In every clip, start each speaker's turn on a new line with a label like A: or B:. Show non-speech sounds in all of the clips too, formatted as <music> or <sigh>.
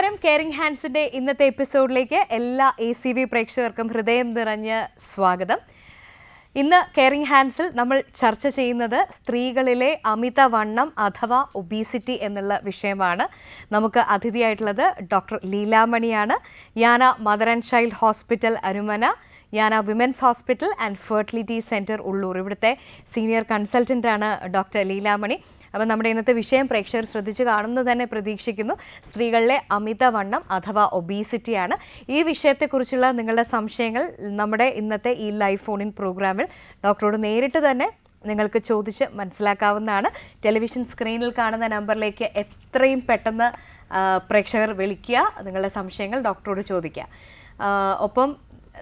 A: നമസ്കാരം. കെയറിംഗ് ഹാൻഡ്സിന്റെ ഇന്നത്തെ എപ്പിസോഡിലേക്ക് എല്ലാ എ സി വി പ്രേക്ഷകർക്കും ഹൃദയം നിറഞ്ഞ സ്വാഗതം. ഇന്ന് കെയറിംഗ് ഹാൻഡ്സിൽ നമ്മൾ ചർച്ച ചെയ്യുന്നത് സ്ത്രീകളിലെ അമിതവണ്ണം അഥവാ ഒബീസിറ്റി എന്നുള്ള വിഷയമാണ്. നമുക്ക് അതിഥിയായിട്ടുള്ളത് doctor ലീലാമണിയാണ്. Yana mother and child hospital അനുമന Yana women's hospital and fertility centre Ulloor. ഇവിടുത്തെ സീനിയർ കൺസൾട്ടന്റാണ് ഡോക്ടർ ലീലാമണി. അപ്പോൾ നമ്മുടെ ഇന്നത്തെ വിഷയം പ്രേക്ഷകർ ശ്രദ്ധിച്ചു കാണുന്നത് തന്നെ പ്രതീക്ഷിക്കുന്നു. സ്ത്രീകളിലെ അമിതവണ്ണം അഥവാ ഒബീസിറ്റിയാണ് ഈ വിഷയത്തെക്കുറിച്ചുള്ള നിങ്ങളുടെ സംശയങ്ങൾ നമ്മുടെ ഇന്നത്തെ ഈ ലൈഫ് ഫോണിൻ പ്രോഗ്രാമിൽ ഡോക്ടറോട് നേരിട്ട് തന്നെ നിങ്ങൾക്ക് ചോദിച്ച് മനസ്സിലാക്കാവുന്നതാണ്. ടെലിവിഷൻ സ്ക്രീനിൽ കാണുന്ന നമ്പറിലേക്ക് എത്രയും പെട്ടെന്ന് പ്രേക്ഷകർ വിളിക്കുക. നിങ്ങളുടെ സംശയങ്ങൾ ഡോക്ടറോട് ചോദിക്കുക. ഒപ്പം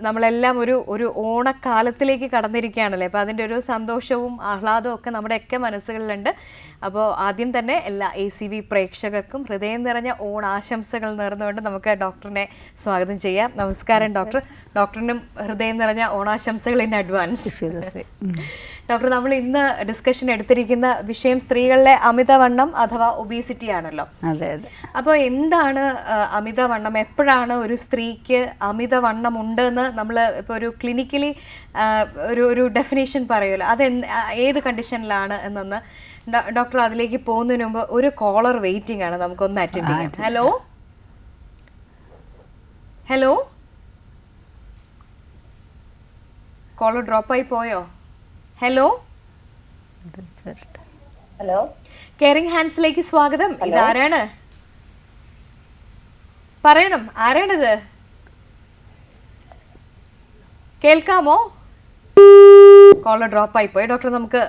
A: നമ്മളെല്ലാം ഒരു ഒരു ഓണക്കാലത്തിലേക്ക് കടന്നിരിക്കുകയാണല്ലേ? അപ്പോൾ അതിന്റെ ഒരു സന്തോഷവും ആഹ്ലാദവും ഒക്കെ നമ്മുടെയൊക്കെ മനസ്സുകളിലുണ്ട്. അപ്പോൾ ആദ്യം തന്നെ എല്ലാ എ സി വി പ്രേക്ഷകർക്കും ഹൃദയം നിറഞ്ഞ ഓണാശംസകൾ നേർന്നുകൊണ്ട് നമുക്ക് ഡോക്ടറിനെ സ്വാഗതം ചെയ്യാം. നമസ്കാരം ഡോക്ടർ. ഡോക്ടറിനും ഹൃദയം നിറഞ്ഞ ഓണാശംസകൾ ഇൻ അഡ്വാൻസ്. ഡോക്ടർ നമ്മൾ ഇന്ന് ഡിസ്കഷൻ എടുത്തിരിക്കുന്ന വിഷയം സ്ത്രീകളിലെ അമിതവണ്ണം അഥവാ ഒബീസിറ്റി ആണല്ലോ.
B: അതെ അതെ.
A: അപ്പോൾ എന്താണ് അമിതവണ്ണം? എപ്പോഴാണ് ഒരു സ്ത്രീക്ക് അമിതവണ്ണം ഉണ്ടെന്ന് നമ്മൾ ഇപ്പോൾ ഒരു ക്ലിനിക്കലി ഒരു ഒരു ഡെഫിനേഷൻ പറയുമല്ലോ. അത് ഏത് കണ്ടീഷനിലാണ് എന്നൊന്ന് ഡോക്ടർ അതിലേക്ക് പോകുന്നതിന് മുമ്പ് ഒരു കോളർ വെയിറ്റിംഗ് ആണ് നമുക്കൊന്ന് അറ്റൻഡ് ചെയ്യാം. ഹലോ ഹലോ കോളർ ഡ്രോപ്പായി പോയോ? ഹലോ
C: ഹലോ
A: കെയറിംഗ് ഹാൻഡ്സിലേക്ക് സ്വാഗതം. ഇത് ആരാണ് പറയണം. ആരാണിത്? കേൾക്കാമോ? കോളർ ഡ്രോപ്പ് ആയി പോയി. ഡോക്ടർ നമുക്ക്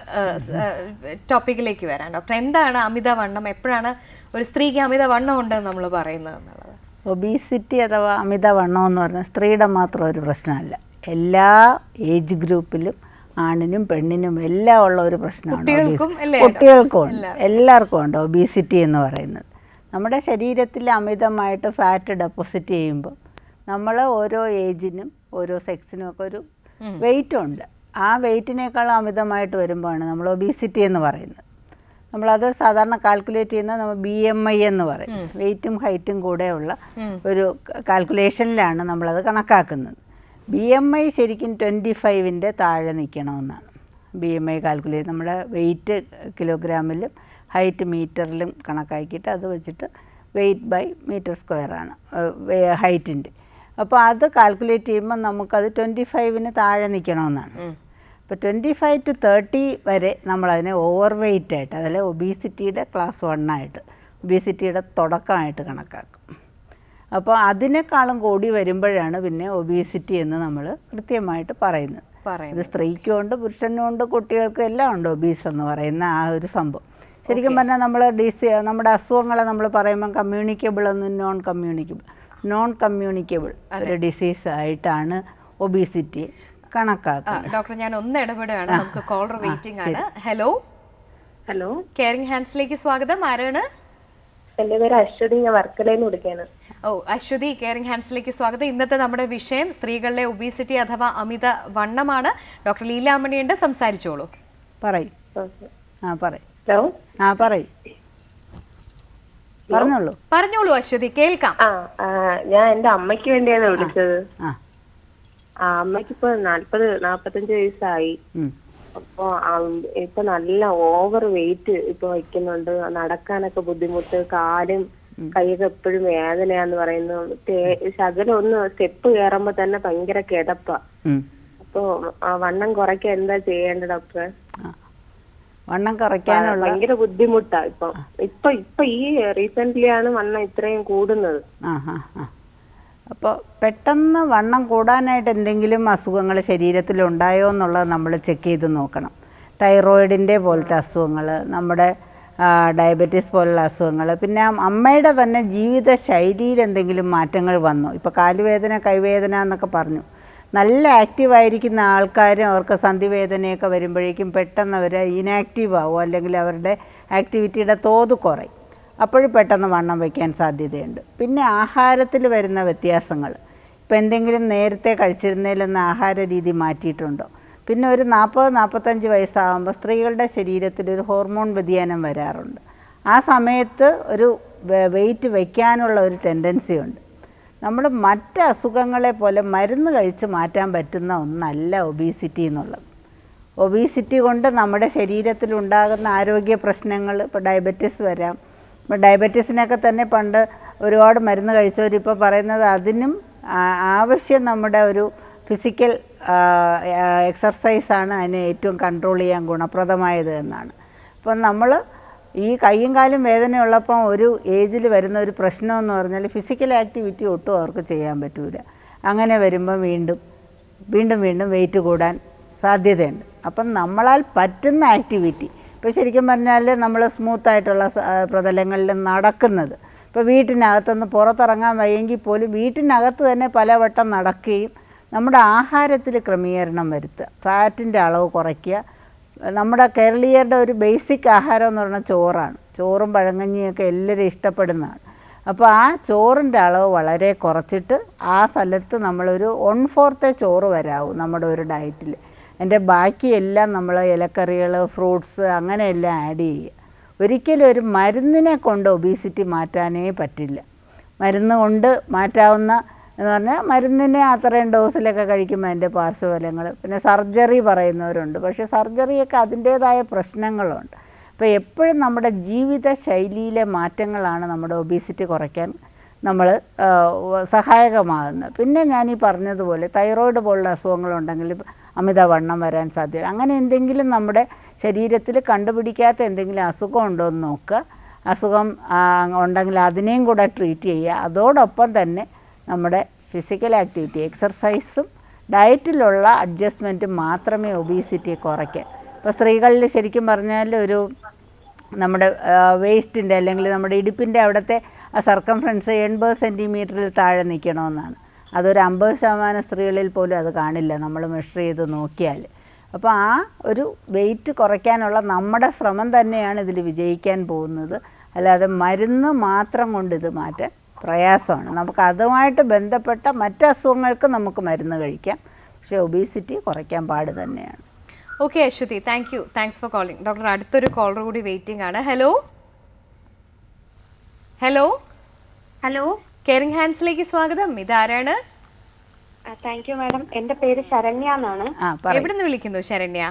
A: ടോപ്പിക്കിലേക്ക് വരാം. ഡോക്ടർ എന്താണ് അമിത വണ്ണം? എപ്പോഴാണ് ഒരു സ്ത്രീക്ക് അമിത വണ്ണം ഉണ്ടെന്ന് നമ്മൾ പറയുന്നത് എന്നുള്ളത്?
B: ഒബീസിറ്റി അഥവാ അമിത വണ്ണം എന്ന് പറഞ്ഞാൽ സ്ത്രീയുടെ മാത്രം ഒരു പ്രശ്നമല്ല. എല്ലാ ഏജ് ഗ്രൂപ്പിലും ആണിനും പെണ്ണിനും എല്ലാം ഉള്ള ഒരു പ്രശ്നമാണ്
A: കുട്ടികൾക്കും?
B: ഉണ്ട്. എല്ലാവർക്കും ഉണ്ട് ഒബീസിറ്റി എന്ന് പറയുന്നത്. നമ്മുടെ ശരീരത്തിൽ അമിതമായിട്ട് ഫാറ്റ് ഡെപ്പോസിറ്റ് ചെയ്യുമ്പോൾ നമ്മൾ ഓരോ ഏജിനും ഓരോ സെക്സിനും ഒക്കെ ഒരു വെയിറ്റ് ഉണ്ട്. ആ വെയിറ്റിനേക്കാൾ അമിതമായിട്ട് വരുമ്പോഴാണ് നമ്മൾ ഒബീസിറ്റി എന്ന് പറയുന്നത്. നമ്മളത് സാധാരണ കാൽക്കുലേറ്റ് ചെയ്യുന്ന നമ്മൾ ബി എം ഐ എന്ന് പറയും. വെയിറ്റും ഹൈറ്റും കൂടെയുള്ള ഒരു കാൽക്കുലേഷനിലാണ് നമ്മളത് കണക്കാക്കുന്നത്. ബി എം ഐ ശരിക്കും ട്വന്റി ഫൈവിന്റെ താഴെ നിൽക്കണമെന്നാണ്. ബി എം ഐ കാൽക്കുലേറ്റ് നമ്മുടെ വെയിറ്റ് കിലോഗ്രാമിലും ഹൈറ്റ് മീറ്ററിലും കണക്കാക്കിയിട്ട് അത് വെച്ചിട്ട് വെയിറ്റ് ബൈ മീറ്റർ സ്ക്വയറാണ് ഹൈറ്റിന്റെ. അപ്പോൾ അത് കാൽക്കുലേറ്റ് ചെയ്യുമ്പോൾ നമുക്കത് ട്വന്റി ഫൈവിന് താഴെ നിൽക്കണമെന്നാണ്. അപ്പോൾ ട്വന്റി ഫൈവ് ടു തേർട്ടി വരെ നമ്മളതിനെ ഓവർ വെയിറ്റ് ആയിട്ട് അതായത് ഒബീസിറ്റിയുടെ ക്ലാസ് വണ്ണായിട്ട് ഒബീസിറ്റിയുടെ തുടക്കമായിട്ട് കണക്കാക്കും. അപ്പോൾ അതിനേക്കാളും കൂടി വരുമ്പോഴാണ് പിന്നെ ഒബീസിറ്റി എന്ന് നമ്മൾ കൃത്യമായിട്ട് പറയുന്നത്.
A: പറയുന്നത്.
B: ഇത് സ്ത്രീക്കും ഉണ്ട് പുരുഷനും ഉണ്ട് കുട്ടികൾക്കും എല്ലാം ഉണ്ട് ഒബീസ് എന്ന് പറയുന്ന ആ ഒരു സംഭവം. ശരിക്കും പറഞ്ഞാൽ നമ്മൾ ഡിസി നമ്മുടെ അസുഖങ്ങളെ നമ്മൾ പറയുമ്പോൾ കമ്മ്യൂണിക്കബിൾ എന്നും നോൺ കമ്മ്യൂണിക്കബിൾ നോൺ കമ്മ്യൂണിക്കബിൾ ഒരു ഡിസീസ് ആയിട്ടാണ് ഒബീസിറ്റി കണക്കാക്കുന്നത്.
A: ഡോക്ടർ ഞാൻ ഒന്ന് ഇടപെടുകയാണ്. നമുക്ക് കോളർ വെയിറ്റിംഗ് ആണ്. ഹലോ
C: ഹലോ
A: കെയറിംഗ് ഹാൻഡ്സിലേക്ക് സ്വാഗതം. ആരാണ്?
C: എന്റെ പേര് അശ്വതി ഞാൻ വർക്കലയിൽ നിന്ന് വിളിക്കാണ്
A: ഓ അശ്വതി കെയറിംഗ് ഹാൻഡ്സിലേക്ക് സ്വാഗതം. ഇന്നത്തെ നമ്മുടെ വിഷയം സ്ത്രീകളിലെ ഒബീസിറ്റി അഥവാ അമിത വണ്ണമാണ്. ഡോക്ടർ ലീലാമണിയുണ്ട് സംസാരിച്ചോളൂ.
B: പറയും. ആ പറയും.
C: ഹലോ?
B: ആ പറയും. പറഞ്ഞോളൂ.
A: പറഞ്ഞോളൂ അശ്വതി കേൾക്കാം.
C: ഞാൻ എന്റെ അമ്മയ്ക്ക് വേണ്ടിയാണ് വിളിച്ചത്.
B: ആ.
C: അമ്മയ്ക്ക് ഇപ്പൊ നാല്പത് നാപ്പത്തഞ്ച് വയസ്സായി. അപ്പൊ ഇപ്പൊ നല്ല ഓവർ വെയിറ്റ് ഇപ്പൊ വയ്ക്കുന്നുണ്ട്. നടക്കാനൊക്കെ ബുദ്ധിമുട്ട് കാലും കൈയൊക്കെ എപ്പോഴും വേദനയാന്ന് പറയുന്നു. ശകലം ഒന്ന് സ്റ്റെപ്പ് കയറുമ്പോ തന്നെ ഭയങ്കര കിടപ്പാ. അപ്പോ വണ്ണം കുറയ്ക്കാൻ എന്താ ചെയ്യേണ്ടത് ഡോക്ടറെ?
B: വണ്ണം കുറയ്ക്കാനുള്ള
C: ഭയങ്കര ബുദ്ധിമുട്ടാ ഇപ്പൊ. ഇപ്പൊ ഇപ്പൊ ഈ റീസെന്റ് ആണ് വണ്ണം ഇത്രയും കൂടുന്നത്.
B: അപ്പോൾ പെട്ടെന്ന് വണ്ണം കൂടാനായിട്ട് എന്തെങ്കിലും അസുഖങ്ങൾ ശരീരത്തിൽ ഉണ്ടായോ എന്നുള്ളത് നമ്മൾ ചെക്ക് ചെയ്ത് നോക്കണം. തൈറോയിഡിന്റെ പോലത്തെ അസുഖങ്ങൾ നമ്മുടെ ഡയബറ്റീസ് പോലുള്ള അസുഖങ്ങൾ. പിന്നെ അമ്മയുടെ തന്നെ ജീവിത ശൈലിയിൽ എന്തെങ്കിലും മാറ്റങ്ങൾ വന്നു? ഇപ്പോൾ കാലുവേദന കൈവേദന എന്നൊക്കെ പറഞ്ഞു. നല്ല ആക്റ്റീവ് ആയിരിക്കുന്ന ആൾക്കാരും അവർക്ക് സന്ധിവേദനയൊക്കെ വരുമ്പോഴേക്കും പെട്ടെന്ന് അവർ ഇനാക്റ്റീവ് ആവും. അല്ലെങ്കിൽ അവരുടെ ആക്ടിവിറ്റിയുടെ തോത് കുറയും. അപ്പോഴും പെട്ടെന്ന് വണ്ണം വയ്ക്കാൻ സാധ്യതയുണ്ട്. പിന്നെ ആഹാരത്തിൽ വരുന്ന വ്യത്യാസങ്ങൾ. ഇപ്പോൾ എന്തെങ്കിലും നേരത്തെ കഴിച്ചിരുന്നതിൽ നിന്ന് ആഹാര രീതി മാറ്റിയിട്ടുണ്ടോ? പിന്നെ ഒരു നാൽപ്പത് നാൽപ്പത്തഞ്ച് വയസ്സാകുമ്പോൾ സ്ത്രീകളുടെ ശരീരത്തിൽ ഒരു ഹോർമോൺ വ്യതിയാനം വരാറുണ്ട്. ആ സമയത്ത് ഒരു വെയിറ്റ് വയ്ക്കാനുള്ള ഒരു ടെൻഡൻസി ഉണ്ട്. നമ്മൾ മറ്റ് അസുഖങ്ങളെ പോലെ മരുന്ന് കഴിച്ച് മാറ്റാൻ പറ്റുന്ന ഒന്നല്ല ഒബീസിറ്റി എന്നുള്ളത്. ഒബീസിറ്റി കൊണ്ട് നമ്മുടെ ശരീരത്തിൽ ഉണ്ടാകുന്ന ആരോഗ്യ പ്രശ്നങ്ങൾ ഇപ്പോൾ ഡയബറ്റിസ് വരാം. ഇപ്പോൾ ഡയബറ്റീസിനൊക്കെ തന്നെ പണ്ട് ഒരുപാട് മരുന്ന് കഴിച്ചവരിപ്പോൾ പറയുന്നത് അതിനും ആവശ്യം നമ്മുടെ ഒരു ഫിസിക്കൽ എക്സർസൈസാണ് അതിനെ ഏറ്റവും കൺട്രോൾ ചെയ്യാൻ ഗുണപ്രദമായത് എന്നാണ്. അപ്പം നമ്മൾ ഈ കൈയും കാലും വേദനയുള്ളപ്പം ഒരു ഏജിൽ വരുന്ന ഒരു പ്രശ്നമെന്ന് പറഞ്ഞാൽ ഫിസിക്കൽ ആക്ടിവിറ്റി ഒട്ടും അവർക്ക് ചെയ്യാൻ പറ്റില്ല അങ്ങനെ വരുമ്പോൾ വീണ്ടും വീണ്ടും വീണ്ടും വെയിറ്റ് കൂടാൻ സാധ്യതയുണ്ട്. അപ്പം നമ്മളാൽ പറ്റുന്ന ആക്ടിവിറ്റി ഇപ്പോൾ ശരിക്കും പറഞ്ഞാൽ നമ്മൾ സ്മൂത്തായിട്ടുള്ള പ്രതലങ്ങളിൽ നടക്കുന്നത്. ഇപ്പോൾ വീട്ടിനകത്തുനിന്ന് പുറത്തിറങ്ങാൻ വയ്യെങ്കിൽ പോലും വീട്ടിനകത്ത് തന്നെ പലവട്ടം നടക്കുകയും നമ്മുടെ ആഹാരത്തിൽ ക്രമീകരണം വരുത്തുക. ഫാറ്റിന്റെ അളവ് കുറയ്ക്കുക. നമ്മുടെ കേരളീയരുടെ ഒരു ബേസിക് ആഹാരം എന്ന് പറഞ്ഞാൽ ചോറാണ്. ചോറും പഴങ്കഞ്ഞിയൊക്കെ എല്ലാവരും ഇഷ്ടപ്പെടുന്നതാണ്. അപ്പോൾ ആ ചോറിന്റെ അളവ് വളരെ കുറച്ചിട്ട് ആ സ്ഥലത്ത് നമ്മളൊരു വൺ ഫോർത്തെ ചോറ് വരാവും നമ്മുടെ ഒരു ഡയറ്റിൽ എന്റെ ബാക്കിയെല്ലാം നമ്മൾ ഇലക്കറികൾ ഫ്രൂട്ട്സ് അങ്ങനെയെല്ലാം ആഡ് ചെയ്യുക. ഒരിക്കലും ഒരു മരുന്നിനെ കൊണ്ട് ഒബീസിറ്റി മാറ്റാനേ പറ്റില്ല. മരുന്ന് കൊണ്ട് മാറ്റാവുന്ന എന്ന് പറഞ്ഞാൽ മരുന്നിനെ അത്രയും ഡോസിലൊക്കെ കഴിക്കുമ്പോൾ അതിന്റെ പാർശ്വഫലങ്ങൾ പിന്നെ സർജറി പറയുന്നവരുണ്ട്. പക്ഷെ സർജറിയൊക്കെ അതിന്റേതായ പ്രശ്നങ്ങളുണ്ട്. അപ്പോൾ എപ്പോഴും നമ്മുടെ ജീവിത ശൈലിയിലെ മാറ്റങ്ങളാണ് നമ്മുടെ ഒബീസിറ്റി കുറയ്ക്കാൻ നമ്മൾ സഹായകമാകുന്നത്. പിന്നെ ഞാൻ ഈ പറഞ്ഞതുപോലെ തൈറോയിഡ് പോലുള്ള അസുഖങ്ങളുണ്ടെങ്കിൽ അമിതവണ്ണം വരാൻ സാധ്യത. അങ്ങനെ എന്തെങ്കിലും നമ്മുടെ ശരീരത്തിൽ കണ്ടുപിടിക്കാത്ത എന്തെങ്കിലും അസുഖം ഉണ്ടോ എന്ന് നോക്കുക. അസുഖം ഉണ്ടെങ്കിൽ അതിനെയും കൂടെ ട്രീറ്റ് ചെയ്യുക. അതോടൊപ്പം തന്നെ നമ്മുടെ ഫിസിക്കൽ ആക്ടിവിറ്റി എക്സർസൈസും ഡയറ്റിലുള്ള അഡ്ജസ്റ്റ്മെന്റും മാത്രമേ ഒബീസിറ്റി കുറയ്ക്കുക ഇപ്പോൾ സ്ത്രീകളിൽ ശരിക്കും പറഞ്ഞാൽ ഒരു നമ്മുടെ വേസ്റ്റിന്റെ അല്ലെങ്കിൽ നമ്മുടെ ഇടുപ്പിന്റെ അവിടുത്തെ ആ സർക്കംഫറൻസ് എൺപത് സെന്റിമീറ്ററിൽ താഴെ നിൽക്കണമെന്നാണ് അതൊരു അമ്പത് ശതമാനം സ്ത്രീകളിൽ പോലും അത് കാണില്ല നമ്മൾ മെഷർ ചെയ്ത് നോക്കിയാൽ അപ്പോൾ ആ ഒരു വെയിറ്റ് കുറയ്ക്കാനുള്ള നമ്മുടെ ശ്രമം തന്നെയാണ് ഇതിൽ വിജയിക്കാൻ പോകുന്നത്. അല്ലാതെ മരുന്ന് മാത്രം കൊണ്ട് ഇത് മാറ്റാൻ പ്രയാസമാണ്. നമുക്ക് അതുമായിട്ട് ബന്ധപ്പെട്ട മറ്റ് അസുഖങ്ങൾക്ക് നമുക്ക് മരുന്ന് കഴിക്കാം. പക്ഷേ ഒബീസിറ്റി കുറയ്ക്കാൻ പാട് തന്നെയാണ്.
A: Okay Aswathy thank you thanks for calling doctor അടുത്തൊരു കോളർ കൂടി വെയിറ്റിംഗ് ആണ്. ഹലോ ഹലോ
C: ഹലോ
A: കെയറിംഗ് ഹാൻഡ്സിലേക്ക് സ്വാഗതം. ഇതാരാണ്?
C: താങ്ക് യു മാഡം എന്റെ പേര് ശരണ്യ എന്നാണ്.
A: എവിടെ നിന്ന് വിളിക്കുന്നു ശരണ്യ?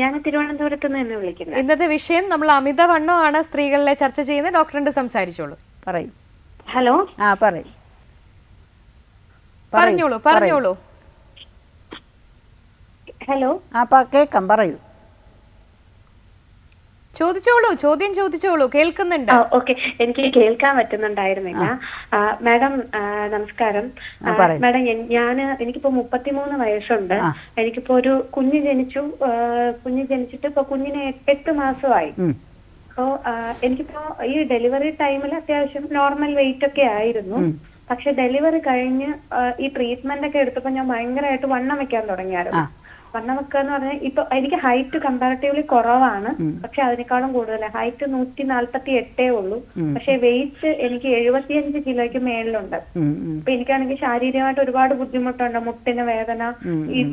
C: ഞാൻ തിരുവനന്തപുരത്ത് നിന്ന് വിളിക്കുന്നത്.
A: ഇന്നത്തെ വിഷയം നമ്മൾ അമിതവണ്ണമാണ് സ്ത്രീകളിലെ ചർച്ച ചെയ്യുന്നത്. ഡോക്ടറിന്റെ സംസാരിച്ചോളൂ.
B: പറയും.
C: ഹലോ?
B: ആ പറയും.
A: പറഞ്ഞോളൂ പറഞ്ഞോളൂ.
C: ഹലോ?
B: ആ കേക്കാം പറയൂ.
A: ചോദിച്ചോളൂ ചോദ്യം ചോദിച്ചോളൂ കേൾക്കുന്നുണ്ട്.
C: ഓക്കെ. എനിക്ക് കേൾക്കാൻ പറ്റുന്നുണ്ടായിരുന്നില്ല. മാഡം നമസ്കാരം. മാഡം ഞാൻ ഞാൻ എനിക്കിപ്പോ മുപ്പത്തിമൂന്ന് വയസ്സുണ്ട്. എനിക്കിപ്പോ ഒരു കുഞ്ഞ് ജനിച്ചു കുഞ്ഞ് ജനിച്ചിട്ട് ഇപ്പൊ കുഞ്ഞിന് എട്ട് മാസമായി. അപ്പോ എനിക്കിപ്പോ ഈ ഡെലിവറി ടൈമിൽ അത്യാവശ്യം നോർമൽ വെയിറ്റ് ഒക്കെ ആയിരുന്നു. പക്ഷെ ഡെലിവറി കഴിഞ്ഞ് ഈ ട്രീറ്റ്മെന്റ് ഒക്കെ എടുത്തപ്പോ ഞാൻ ഭയങ്കരമായിട്ട് വണ്ണം വെക്കാൻ തുടങ്ങിയായിരുന്നു. വണ്ണം വെക്കുക എന്ന് പറഞ്ഞാൽ ഇപ്പൊ എനിക്ക് ഹൈറ്റ് കമ്പാരിറ്റീവ്ലി കുറവാണ്. പക്ഷെ അതിനേക്കാളും കൂടുതൽ ഹൈറ്റ് നൂറ്റി നാല്പത്തി എട്ടേ ഉള്ളൂ പക്ഷെ വെയിറ്റ് എനിക്ക് എഴുപത്തിയഞ്ച് കിലോയ്ക്ക് മേളിലുണ്ട്. അപ്പൊ എനിക്കാണെങ്കിൽ ശാരീരികമായിട്ട് ഒരുപാട് ബുദ്ധിമുട്ടുണ്ട്. മുട്ടിന് വേദന